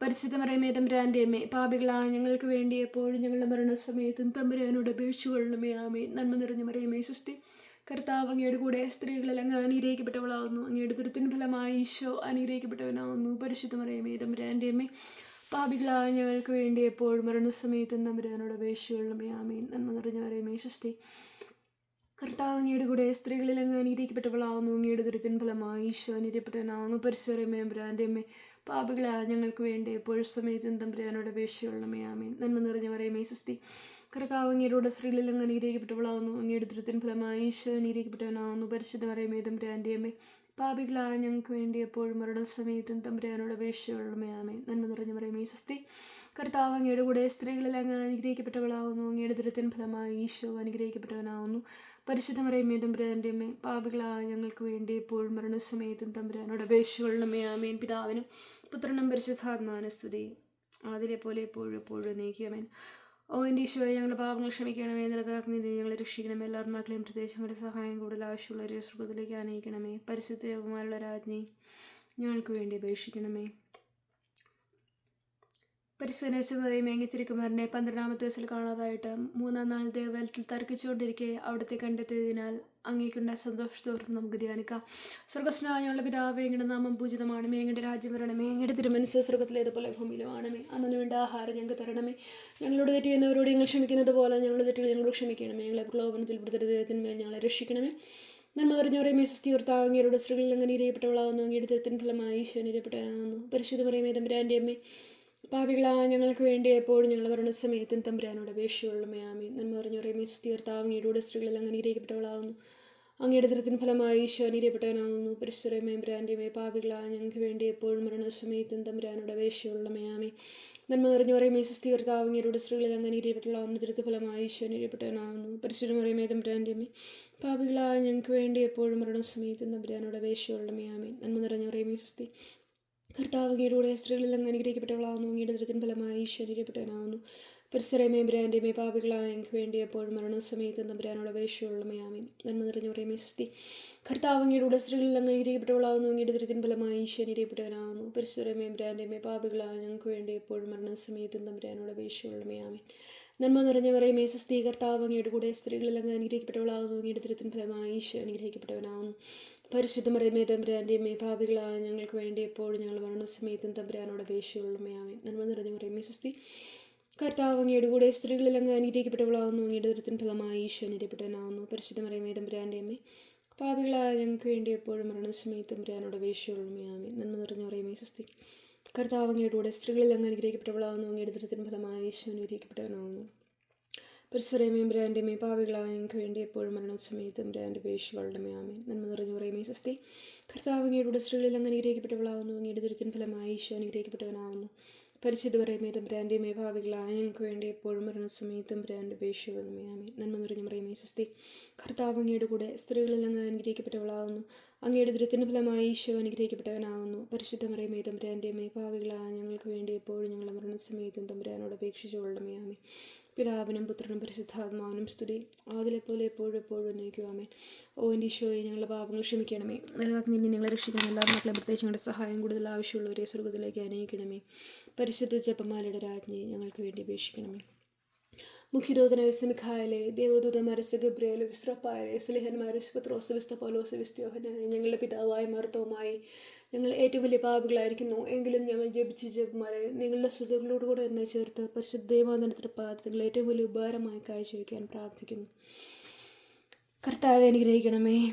Speaker 1: പരിശുദ്ധ മറിയമേ തമ്പുരാന്റെ അമ്മേ പാപികളായ ഞങ്ങൾക്ക് വേണ്ടി എപ്പോഴും ഞങ്ങളുടെ മരണസമയത്തും തമ്പുരാനോട് അപേക്ഷിച്ചുകൊള്ളണമേ ആമേ നന്മ നിറഞ്ഞ മറിയമേ സുസ്ഥി കർത്താവ് അങ്ങയുടെ കൂടെ സ്ത്രീകളെല്ലാം അനുഗ്രഹിക്കപ്പെട്ടവളാവുന്നു അങ്ങയുടെ ദുരിത്തിന് ഫലമായി ഈശോ അനുഗ്രഹിക്കപ്പെട്ടവനാവുന്നു പരിശുദ്ധ മറിയമേ തമ്പുരാന്റെ അമ്മേ പാപികളായ ഞങ്ങൾക്ക് വേണ്ടി എപ്പോഴും മരണസമയത്തും തമ്പുരാനോട് അപേക്ഷിച്ചുകൊള്ളണമേ ആമേ നന്മ നിറഞ്ഞ മറിയമേ സുസ്ഥി കർത്താവ് അങ്ങയുടെ കൂടെ സ്ത്രീകളിൽ അങ്ങ് അനുഗ്രഹിക്കപ്പെട്ടവളാവുന്നു അങ്ങയുടെ ദുരിതൻ ഫലമായി ഈശോ അനുഗ്രഹിക്കപ്പെട്ടവനാവുന്നു പരിശോരമേ ബ്രാന്റെ അമ്മേ പാപികളായ ഞങ്ങൾക്ക് വേണ്ടി എപ്പോഴും സമയത്തും തമ്പുരാനോട് അപേക്ഷയുള്ളമേ ആമേൻ. നന്മ നിറഞ്ഞ പറയുമേ സുസ്തി. കർത്താവ് അങ്ങേരോട് സ്ത്രീകളിൽ അങ്ങ് അനുഗ്രഹിക്കപ്പെട്ടവളാകുന്നു അങ്ങയുടെ ദൃത്തിൻ ഫലമായി ഈശോ അനുഗ്രഹിക്കപ്പെട്ടവനാകുന്നു പരിശുദ്ധ പറയുമേ തമ്പുരാന്റെ അമ്മേ. പാപികളായ ഞങ്ങൾക്ക് വേണ്ടി എപ്പോഴും മരണ മരണസമയത്തും തമ്പുരാനോട് അപേക്ഷയുള്ളമേ ആമേൻ. നന്മ നിറഞ്ഞ പറയുമേ സുസ്തി. കർത്താവ് അങ്ങയുടെ കൂടെ സ്ത്രീകളിൽ അങ്ങ് അനുഗ്രഹിക്കപ്പെട്ടവളാവുന്നു. അങ്ങയുടെ ദൃത്തിൻ ഫലമായി ഈശോ അനുഗ്രഹിക്കപ്പെട്ടവനാവുന്നു. പരിശുദ്ധ മറിയമേ തമ്പുരാന്റെ അമ്മേ. പാപികളായ ഞങ്ങൾക്ക് വേണ്ടി എപ്പോഴും മരണസമയത്തും തമ്പുരാനോട് അപേക്ഷകളുടെ മേയാമേൻ പിതാവിനും പുത്രനും പരിശുദ്ധാത്മാനസ്തുതി അതിലെ പോലെ എപ്പോഴും എപ്പോഴും നീക്കിയമേൻ ഓ എന്റെ ഈശോയെ ഞങ്ങളുടെ പാപങ്ങൾ ക്ഷമിക്കണമേ. നിലകാഗ്നി ഞങ്ങളെ രക്ഷിക്കണമേ. എല്ലാ ആത്മാക്കളെയും പ്രദേശങ്ങളുടെ സഹായം കൂടുതൽ ആവശ്യമുള്ള ഒരു സുഖത്തിലേക്ക് ആനയിക്കണമേ പരിശുദ്ധ രാജ്ഞി ഞങ്ങൾക്ക് വേണ്ടി അപേക്ഷിക്കണമേ. പരിശുനേസ് പറയും എങ്ങിത്തിരിക്കുമാരനെ പന്ത്രണ്ടാമത്തെ വയസ്സിൽ കാണാതായിട്ട് മൂന്നാം നാൾ ദേവാലയത്തിൽ തർക്കിച്ചുകൊണ്ടിരിക്കെ അവിടുത്തെ കണ്ടെത്തിയതിനാൽ അങ്ങേക്കുണ്ട സന്തോഷത്തോർത്ത് നമുക്ക് ധ്യാനിക്കാം. സ്വർഗസ്നായ പിതാവ് എങ്ങനെ നാമം പൂജിതമാണ് മേങ്ങയുടെ രാജ്യം വരണമേ. എങ്ങയുടെ തിരുമനസ് സ്വർഗത്തിലേതുപോലെ ഭൂമിയിലുമാണമേ. അന്നു വേണ്ട ആഹാരം ഞങ്ങൾക്ക് തരണമേ. ഞങ്ങളോട് തെറ്റ് ചെയ്യുന്നവരോട് ഞങ്ങൾ ക്ഷമിക്കുന്നത് പോലെ ഞങ്ങളുടെ തെറ്റുകൾ ഞങ്ങളോട് ക്ഷമിക്കണമേ. ഞങ്ങളെ പ്രലോഭനത്തിൽ ദൈവത്തിന്മേൽ ഞങ്ങളെ രക്ഷിക്കണമേ. നന്മ നിറഞ്ഞവരെ മേസസ്തി കർത്താവ് അങ്ങയുടെ സ്ത്രീകളിൽ അങ്ങനെ ഇരയപ്പെട്ടവളാവുന്നു അങ്ങയുടെ തിരുത്തിൻ ഫലമായി ഈശോ ഇരയപ്പെട്ടവനാകുന്നു പരിശുദ്ധ പറയുമേ തമ്പുരാന്റെ അമ്മേ പാപികളായ ഞങ്ങൾക്ക് വേണ്ടി എപ്പോഴും ഞങ്ങൾ മരണസമയത്തും തമ്പുരാനോട് അപേക്ഷയുള്ളമേ മയാമി നന്മ പറഞ്ഞു പറയുമേ സുസ്ഥീർത്താവ് അങ്ങയുടെ സ്ത്രീകളിൽ അങ്ങനെ ഇരയിക്കപ്പെട്ടവളാവുന്നു അങ്ങയുടെ ദൃത്തിന് ഫലമായി ഈശോ അനീരപ്പെട്ടവനാവുന്നു പരിശുദ്ധമേയും പാപികളാ പാപികളായ ഞങ്ങൾക്ക് വേണ്ടി എപ്പോഴും മരണ സമയത്തും തമ്പുരാനോട് അപേക്ഷയുള്ളമേ ആമേ നന്മ നിറഞ്ഞു പറയുമേ സുസ്ഥീർത്താവ് അങ്ങയുടെ സ്ത്രീകളിൽ അങ്ങനെ ഇരയപ്പെട്ടവളാവുന്നു ദൃത്ത് ഫലമായി ഈശോ അനീരപ്പെട്ടവനാവുന്നു പരിശുദ്ധ പറയുമേ തമ്പുരാന്റെമേ ഞങ്ങൾക്ക് വേണ്ടി എപ്പോഴും മരണ സമയത്തും തമ്പുരാനോട് അപേക്ഷയുള്ളമേ ആമേ നന്മ നിറഞ്ഞു പറയുമേ സുസ്ഥി കർത്താവ് കീടുകൂടെ സ്ത്രീകളിൽ അങ്ങ് അനുഗ്രഹിക്കപ്പെട്ടവളാകുന്നു. അങ്ങയുടെ ദൃത്തിൻ ഫലമായി ശരീരപ്പെട്ടവനാവുന്നു പരിസരമേ ബ്രാൻഡേമേ പാപികളായ എനിക്ക് വേണ്ടി എപ്പോഴും മരണസമയത്ത് അപേക്ഷയുള്ളമേ ആമീൻ. നന്മ നിറഞ്ഞു പറയുമേ സുസ്തി. കർത്താവ് അങ്ങയുടെ സ്ത്രീകളിൽ അങ്ങ് അനുഗ്രഹിക്കപ്പെട്ടവളാകുന്നു. അങ്ങയുടെ ദൃത്തിൻ ഫലമായി ശരീരപ്പെട്ടവനാവുന്നു പരിസരമേ ബ്രാൻഡേമേ പാപികളായ ഞങ്ങൾക്ക് വേണ്ടി എപ്പോഴും മരണസമയത്ത് അപേക്ഷയുള്ളമേ ആമീൻ. നന്മ നിറഞ്ഞ പറയുമേ സുസ്തി. കർത്താവ് അങ്ങയുടെ കൂടെ സ്ത്രീകളിൽ അങ്ങ് അനുഗ്രഹിക്കപ്പെട്ടവളാകുന്നു. അങ്ങയുടെ ദൃത്തിൻ ഫലമായി ഈശ്വര അനുഗ്രഹിക്കപ്പെട്ടവനാവുന്നു പരിശുദ്ധ മറിയമേ തമ്പുരാന്റെയും മേഭാവികളായ ഭാവികളായ ഞങ്ങൾക്ക് വേണ്ടി എപ്പോഴും ഞങ്ങൾ മരണസമയത്തും തമ്പുരാനോട് അപേക്ഷയുള്ളമയാമേ നന്മ നിറഞ്ഞ മറിയമേ സുസ്തി കർത്താവ് അങ്ങയുടെ കൂടെ സ്ത്രീകളിൽ അങ്ങ് അനുഗ്രഹിക്കപ്പെട്ടവളാവുന്നു. അങ്ങയുടെ ദൃത്തിൻ ഫലമായി ഈശോ അനുഗ്രഹിക്കപ്പെട്ടവനാവുന്നു. പരിശുദ്ധ മറിയമേ തമ്പുരാന്റെ അമ്മേ പാപികളായ ഞങ്ങൾക്ക് വേണ്ടി എപ്പോഴും മരണസമയത്തും തമ്പുരാനോട് അപേക്ഷയുള്ളമയാമേ നന്മ നിറഞ്ഞ മറിയമേ സുസ്തി കർത്താവ് അങ്ങയുടെ കൂടെ സ്ത്രീകളിൽ അങ്ങ് അനുഗ്രഹിക്കപ്പെട്ടവളാവുന്നു. അങ്ങയുടെ ദൃത്തിൻ ഫലമായി ഈശോ അനുഗ്രഹിക്കപ്പെട്ടവനാവുന്നു. പരിസരമേയും ബ്രാൻഡമേ പാവികളായ ഞങ്ങൾക്ക് വേണ്ടി എപ്പോഴും മരണസമയത്തും ബ്രാൻഡ് പേശുകളുടെ മേമേ നന്മ നിറഞ്ഞു പറയുമേ സ്വസ്തി കർത്താവ് അങ്ങയുടെ സ്ത്രീകളിൽ അങ്ങ് അനുഗ്രഹിക്കപ്പെട്ടവളാവുന്നു അങ്ങയുടെ ദുരിതത്തിന് ഫലമായി ഈശോ അനുഗ്രഹിക്കപ്പെട്ടവനാവുന്നു. പരിശുദ്ധ പറയുമേ തമ്പുരാന്റെമേ ഭാവികളായ ഞങ്ങൾക്ക് വേണ്ടി എപ്പോഴും മരണസമയത്തും ബ്രാൻഡ് പേശുകളുടെ ആമേ നന്മ നിറഞ്ഞു പറയുമേ സ്വസ്തി കർത്താവ് അങ്ങയുടെ കൂടെ സ്ത്രീകളിൽ അങ്ങ് അനുഗ്രഹിക്കപ്പെട്ടവളാവുന്നു അങ്ങയുടെ ദുരിതത്തിന് ഫലമായി ഈശോ അനുഗ്രഹിക്കപ്പെട്ടവനാകുന്നു പരിശുദ്ധ പറയുമേ തമ്പുരാന്റെമേ ഭാവികളായ ഞങ്ങൾക്ക് വേണ്ടി എപ്പോഴും ഞങ്ങളുടെ മരണസമയത്തും തമ്പുരാനോട് അപേക്ഷിച്ചുകൊള്ളണമേ പിതാവിനും പുത്രനും പരിശുദ്ധാത്മാവിനും സ്തുതി. ആദിലെ പോലെ എപ്പോഴും എപ്പോഴും നയിക്കുവാമേ ഓ എന്റെ ഈശോയെ ഞങ്ങളുടെ പാപങ്ങൾ ക്ഷമിക്കണമേ. നരകാഗ്നിയിൽ നിന്ന് ഞങ്ങളെ രക്ഷിക്കണം എല്ലാ മക്കളെ പ്രത്യേകിച്ച് ഞങ്ങളുടെ സഹായം കൂടുതൽ ആവശ്യമുള്ളവരെ സ്വർഗത്തിലേക്ക് അനയിക്കണമേ പരിശുദ്ധ ജപമാലയുടെ രാജ്ഞി ഞങ്ങൾക്ക് വേണ്ടി അപേക്ഷിക്കണമേ. മുഖ്യദൂതന വിസ്മിഖായലെ ദേവദൂതന്മാരെ ഗബ്രിയേൽ വിശ്രപ്പായലെ സ്ലിഹന്മാരസ് പത്രോസ് വിസ്ത പൗലോസ് ഞങ്ങളുടെ പിതാവായ മർത്തവുമായി ഞങ്ങൾ ഏറ്റവും വലിയ പാപികളായിരിക്കുന്നു. എങ്കിലും ഞങ്ങൾ ജപിച്ച് ജപമാരെ നിങ്ങളുടെ സ്തുതികളോടുകൂടെ എന്നെ ചേർത്ത് പരിശുദ്ധ ദൈവാന്തരത്തിന്റെ പാദത്തിൽ ഏറ്റവും വലിയ ഉപകാരമായി കാഴ്ചവെക്കാൻ പ്രാർത്ഥിക്കുന്നു. കർത്താവെ അനുഗ്രഹിക്കണമേ.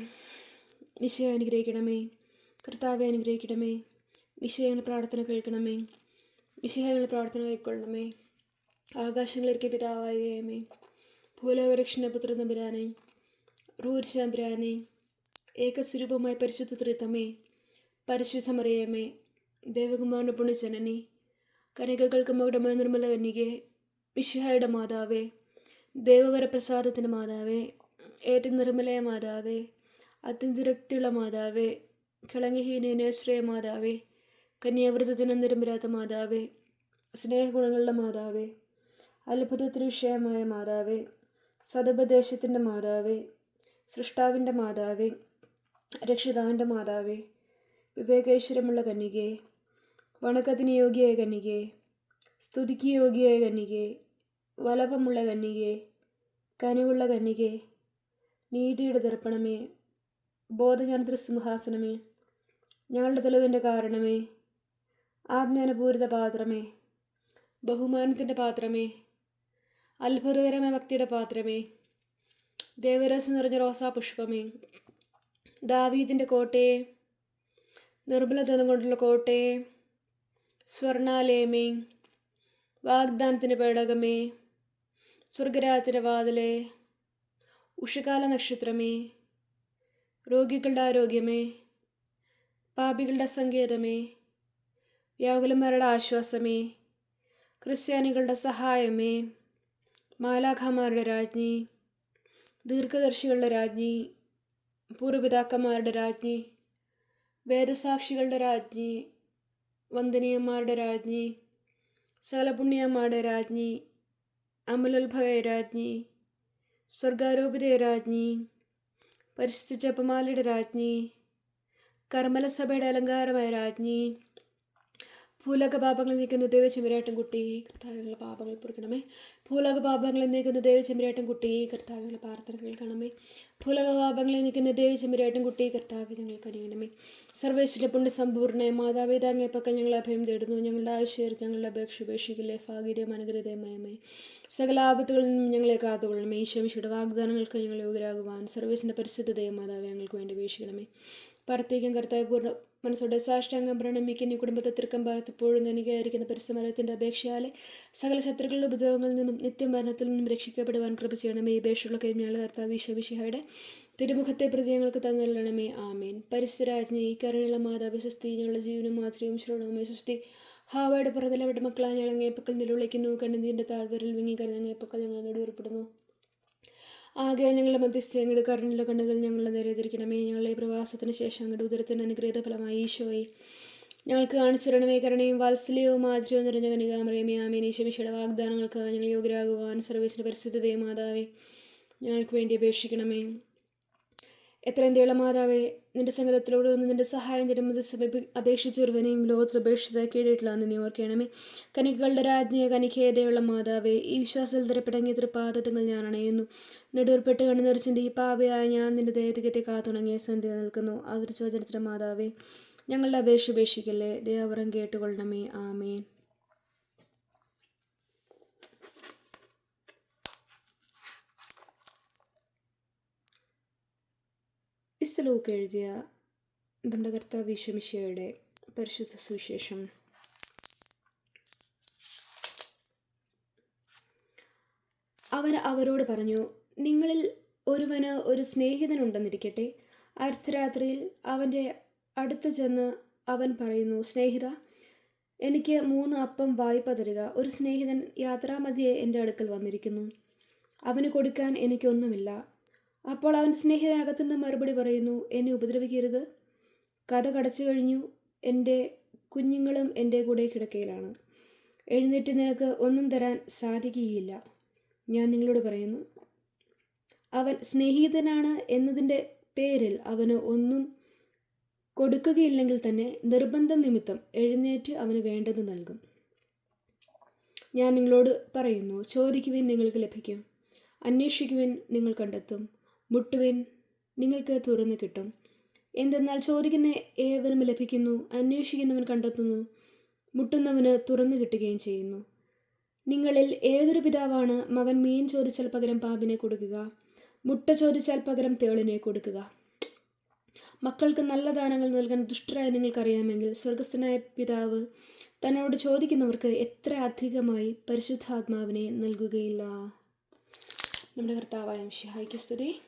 Speaker 1: വിഷയം അനുഗ്രഹിക്കണമേ. കർത്താവെ അനുഗ്രഹിക്കണമേ. വിഷയങ്ങൾ പ്രാർത്ഥന കേൾക്കണമേ. വിഷയങ്ങൾ പ്രാർത്ഥന കൈക്കൊള്ളണമേ ആകാശങ്ങളിലേക്ക് പിതാവായ ദൈവമേ. ഭൂലോകരക്ഷണപുത്ര നമ്പുരാനെ റൂർശാമ്പുരാനെ. ഏകസ്വരൂപമായ പരിശുദ്ധ ത്രിതമേ പരിശുദ്ധമറിയമേ ദേവകുമാരന് പുണ്യജനനി കനികകൾക്ക് മകളുടെ നിർമ്മല കന്യകെ വിശുഹായുടെ മാതാവേ ദേവവരപ്രസാദത്തിന്റെ മാതാവേ ഏറ്റവും നിർമ്മലയ മാതാവേ അത്യന്തിരക്തിയുള്ള മാതാവേ കിളങ്ങിഹീനേശ്രയ മാതാവേ കന്യാവൃതത്തിന് നിരമ്പരാത്ത മാതാവേ സ്നേഹഗുണങ്ങളുടെ മാതാവേ അത്ഭുതത്തിന് വിഷയമായ മാതാവേ സദപദേശത്തിന്റെ മാതാവേ സൃഷ്ടാവിന്റെ മാതാവേ രക്ഷിതാവിന്റെ മാതാവേ വിവേകേശ്വരമുള്ള കന്യകെ വണക്കത്തിന് യോഗ്യയായ കന്യകെ സ്തുതിക്ക് യോഗ്യയായ കന്യകെ വലഭമുള്ള കന്യകെ കനിവുള്ള കന്യകെ നീതിയുടെ ദർപ്പണമേ ബോധജ്ഞാനത്തിന്റെ സിംഹാസനമേ ഞങ്ങളുടെ തെളിവിന്റെ കാരണമേ ആത്മാനുപൂരിത പാത്രമേ ബഹുമാനത്തിന്റെ പാത്രമേ അത്ഭുതകരമായ ഭക്തിയുടെ പാത്രമേ ദേവരസം നിറഞ്ഞ റോസാ പുഷ്പമേ ദാവീദിന്റെ കോട്ടയെ നിർമ്മലതനം കൊണ്ടുള്ള കോട്ടയെ സ്വർണാലയമേ വാഗ്ദാനത്തിന്റെ പേടകമേ സ്വർഗരാജത്തിന്റെ വാതിലെ ഉഷകാല നക്ഷത്രമേ രോഗികളുടെ ആരോഗ്യമേ പാപികളുടെ സങ്കേതമേ വ്യാകുലന്മാരുടെ ആശ്വാസമേ ക്രിസ്ത്യാനികളുടെ സഹായമേ മാലാഖമാരുടെ രാജ്ഞി ദീർഘദർശികളുടെ രാജ്ഞി പൂർവപിതാക്കന്മാരുടെ രാജ്ഞി വേദസാക്ഷികളുടെ രാജ്ഞി വന്ദനീയന്മാരുടെ രാജ്ഞി സകലപുണ്യന്മാരുടെ രാജ്ഞി അമലോത്ഭവ രാജ്ഞി സ്വർഗാരോപിതയ രാജ്ഞി പരിസ്ഥിതി ജപമാലയുടെ രാജ്ഞി കർമ്മലസഭയുടെ അലങ്കാരമായ രാജ്ഞി ഭൂലോക പാപങ്ങൾ നീക്കുന്ന ദൈവ ചെമ്മരാട്ടൻകുട്ടി കർത്താവിനുള്ള പാപങ്ങൾ പൊറുക്കണമേ. ഭൂലോക പാപങ്ങളെ നീക്കുന്ന ദൈവ ചെമ്മരാട്ടൻകുട്ടി കർത്താവിനുള്ള പ്രാർത്ഥന കേൾക്കണമേ. ഭൂലോക പാപങ്ങളെ നീക്കുന്ന ദൈവ ചെമ്മരാട്ടൻകുട്ടി കർത്താവ് ഞങ്ങൾ കണിയണമേ സർവേശ്വര പുണ്യ സമ്പൂർണ താങ്ങേപ്പക്കൽ ഞങ്ങൾ അഭയം തേടുന്നു. ഞങ്ങളുടെ ആവശ്യം ഞങ്ങളുടെ അപേക്ഷ ഉപേക്ഷിക്കില്ലേ. ഭാഗ്യം അനുഗ്രഹമയമേ സകല ആപത്തുകളിൽ നിന്നും ഞങ്ങളെ കാത്തുകൊള്ളണമേ. ഈശ്വരയുടെ വാഗ്ദാനങ്ങൾക്ക് ഞങ്ങൾ യോഗ്യരാകുവാൻ സർവേശ്വരന്റെ പരിശുദ്ധതയെ മാതാവ് ഞങ്ങൾക്ക് വേണ്ടി വീക്ഷിക്കണമേ പ്രത്യേകം കർത്താവ് പൂർണ മനസ്സോടെ സാഷ്ടാംഗം പ്രണമിക്കുന്ന ഈ കുടുംബത്തെ തൃക്കമ്പാകത്തിപ്പോഴും ധനികയായിരിക്കുന്ന പരിസമരത്തിന്റെ അപേക്ഷയാലെ സകല ശത്രുക്കളുടെ ഉപദ്രവങ്ങളിൽ നിന്നും നിത്യമരണത്തിൽ നിന്നും രക്ഷിക്കപ്പെടുവാൻ കൃപ ചെയ്യണമേ. ഈ അപേക്ഷയുള്ള കൈമ്യാൾ കർത്താവ് വിശ്വവിശിഹയുടെ തിരുമുഖത്തെ പ്രതിയങ്ങൾക്ക് തന്നല്ലണമേ പരിസരാജ്ഞ പരിസരാജ്ഞി കരുണയുള്ള മാതാവ് സുസ്തി ഞങ്ങളുടെ ജീവനും മാതൃയും ശ്രവണമേ സുസ്തി ഹാവയുടെ പുറത്തിലവിടെ മക്കളാ ഞങ്ങളങ്ങേപ്പക്കൽ നിലവിളിക്കുന്നു. കണ്ണുനീരിന്റെ താഴ്വരയിൽ വിങ്ങി കരുതങ്ങേപ്പക്കൽ ഞങ്ങൾ നെടുവേർപ്പെടുന്നു ആകെ ഞങ്ങളുടെ മധ്യസ്ഥ അങ്ങയുടെ കരുണയുള്ള കണ്ണുകൾ ഞങ്ങളെ നേരെ തിരിക്കണമേ ഞങ്ങളെ പ്രവാസത്തിന് ശേഷം അങ്ങയുടെ ഉദരത്തിന് അനുഗ്രഹീത ഫലമായി ഈശോയെ. ഞങ്ങൾക്ക് കാണിച്ചു കരുണയും വാത്സല്യവും മാധുര്യവും നിറഞ്ഞ കനികാമറിയമേ. ആമേ ഈശോമിഷയുടെ വാഗ്ദാനങ്ങൾക്ക് ഞങ്ങൾ യോഗ്യരാകുവാൻ സർവീസിന്റെ പരിശുദ്ധതയും മാതാവേ ഞങ്ങൾക്ക് വേണ്ടി അപേക്ഷിക്കണമേ. എത്രയും തേള മാതാവേ നിന്റെ സംഗതത്തിലൂടെ ഒന്ന് നിന്റെ സഹായം ജനമതസഭ അപേക്ഷിച്ച ഒരുവനെയും ലോകത്തിൽ അപേക്ഷിച്ച കീഴിട്ടുള്ള നീ ഓർക്കണമേ. കനികളുടെ രാജ്ഞിയ കനിഖേതയുള്ള മാതാവേ ഈ വിശ്വാസത്തിൽ തരപ്പെടങ്ങിയ തൃപാദത്തങ്ങൾ ഞാൻ അണയുന്നു. നെടുവർപ്പെട്ട് കണ്ണുനിറച്ചിന്റെ ഈ പാവയായ ഞാൻ നിന്റെ ദൈവത്തികത്തെ കാത്തുണങ്ങിയ സന്ധ്യ നിൽക്കുന്നു. അവർ ചോദനത്തിന്റെ മാതാവേ ഞങ്ങളുടെ അപേക്ഷ ഉപേക്ഷിക്കല്ലേ? ദേവറം കേട്ടുകൊള്ളണമേ. ആമേൻ. ഇസ്ലൂക്ക് എഴുതിയ നമ്മുടെ കർത്താവ് പരിശുദ്ധ സുവിശേഷം. അവൻ അവരോട് പറഞ്ഞു നിങ്ങളിൽ ഒരുവന് ഒരു സ്നേഹിതനുണ്ടെന്നിരിക്കട്ടെ. അർദ്ധരാത്രിയിൽ അവന്റെ അടുത്ത് ചെന്ന് അവൻ പറയുന്നു സ്നേഹിത എനിക്ക് മൂന്ന് അപ്പം വായ്പ തരിക. ഒരു സ്നേഹിതൻ യാത്രാമധ്യേ എന്റെ അടുക്കൽ വന്നിരിക്കുന്നു. അവന് കൊടുക്കാൻ എനിക്കൊന്നുമില്ല. അപ്പോൾ അവൻ സ്നേഹിതനകത്തു നിന്ന് മറുപടി പറയുന്നു എന്നെ ഉപദ്രവിക്കരുത്. കഥ കടച്ചു കഴിഞ്ഞു. എന്റെ കുഞ്ഞുങ്ങളും എന്റെ കൂടെ കിടക്കയിലാണ്. എഴുന്നേറ്റ് നിനക്ക് ഒന്നും തരാൻ സാധിക്കുകയില്ല. ഞാൻ നിങ്ങളോട് പറയുന്നു അവൻ സ്നേഹിതനാണ് എന്നതിന്റെ പേരിൽ അവന് ഒന്നും കൊടുക്കുകയില്ലെങ്കിൽ തന്നെ നിർബന്ധ നിമിത്തം എഴുന്നേറ്റ് അവന് വേണ്ടത് നൽകും. ഞാൻ നിങ്ങളോട് പറയുന്നു ചോദിക്കുവിൻ നിങ്ങൾക്ക് ലഭിക്കും. അന്വേഷിക്കുവിൻ നിങ്ങൾ കണ്ടെത്തും. മുട്ടുവിൻ നിങ്ങൾക്ക് തുറന്നു കിട്ടും. എന്തെന്നാൽ ചോദിക്കുന്ന ഏവനും ലഭിക്കുന്നു അന്വേഷിക്കുന്നവൻ കണ്ടെത്തുന്നു മുട്ടുന്നവന് തുറന്നു കിട്ടുകയും ചെയ്യുന്നു. നിങ്ങളിൽ ഏതൊരു പിതാവാണ് മകൻ മീൻ ചോദിച്ചാൽ പകരം പാമ്പിനെ കൊടുക്കുക മുട്ട ചോദിച്ചാൽ പകരം തേളിനെ കൊടുക്കുക? മക്കൾക്ക് നല്ല ദാനങ്ങൾ നൽകാൻ ദുഷ്ടരായ നിങ്ങൾക്കറിയാമെങ്കിൽ സ്വർഗസ്ഥനായ പിതാവ് തന്നോട് ചോദിക്കുന്നവർക്ക് എത്ര അധികമായി പരിശുദ്ധാത്മാവിനെ നൽകുകയില്ല. നമ്മുടെ കർത്താവായ മിശിഹായ്ക്ക് സ്തുതി.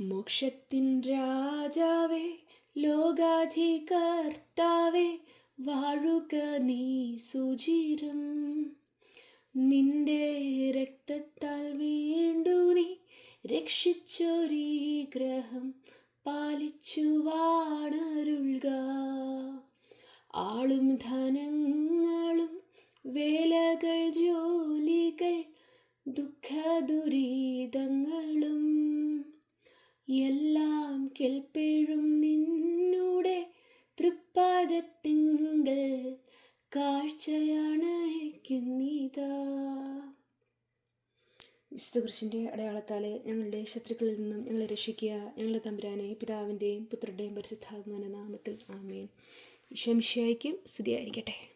Speaker 1: മോക്ഷത്തിൻ രാജാവേ ലോകാധികർത്താവേ വാഴുക നീ സുചിരം. നിന്റെ രക്തത്താൽ വീണ്ടു നീ രക്ഷിച്ചൊരീ ഗ്രഹം പാലിച്ചു വാണരുൾക ആളും ധനങ്ങളും വേലകൾ ജോലികൾ ദുഃഖദുരിതങ്ങളും എല്ലാം കെൽപ്പേഴും നിന്നൂടെ തൃപ്പാദത്തിങ്കൽ കാഴ്ചയാണ് അയക്കുന്നീതാ വിശുദ്ധ കൃഷിന്റെ അടയാളത്താലെ ഞങ്ങളുടെ ശത്രുക്കളിൽ നിന്നും ഞങ്ങളെ രക്ഷിക്കുക ഞങ്ങളുടെ തമ്പുരാനെ പിതാവിന്റെയും പുത്രന്റെയും പരിശുദ്ധാത്മാന നാമത്തിൽ ആമേൻ. വിഷമിഷയ്ക്കും സ്തുതിയായിരിക്കട്ടെ.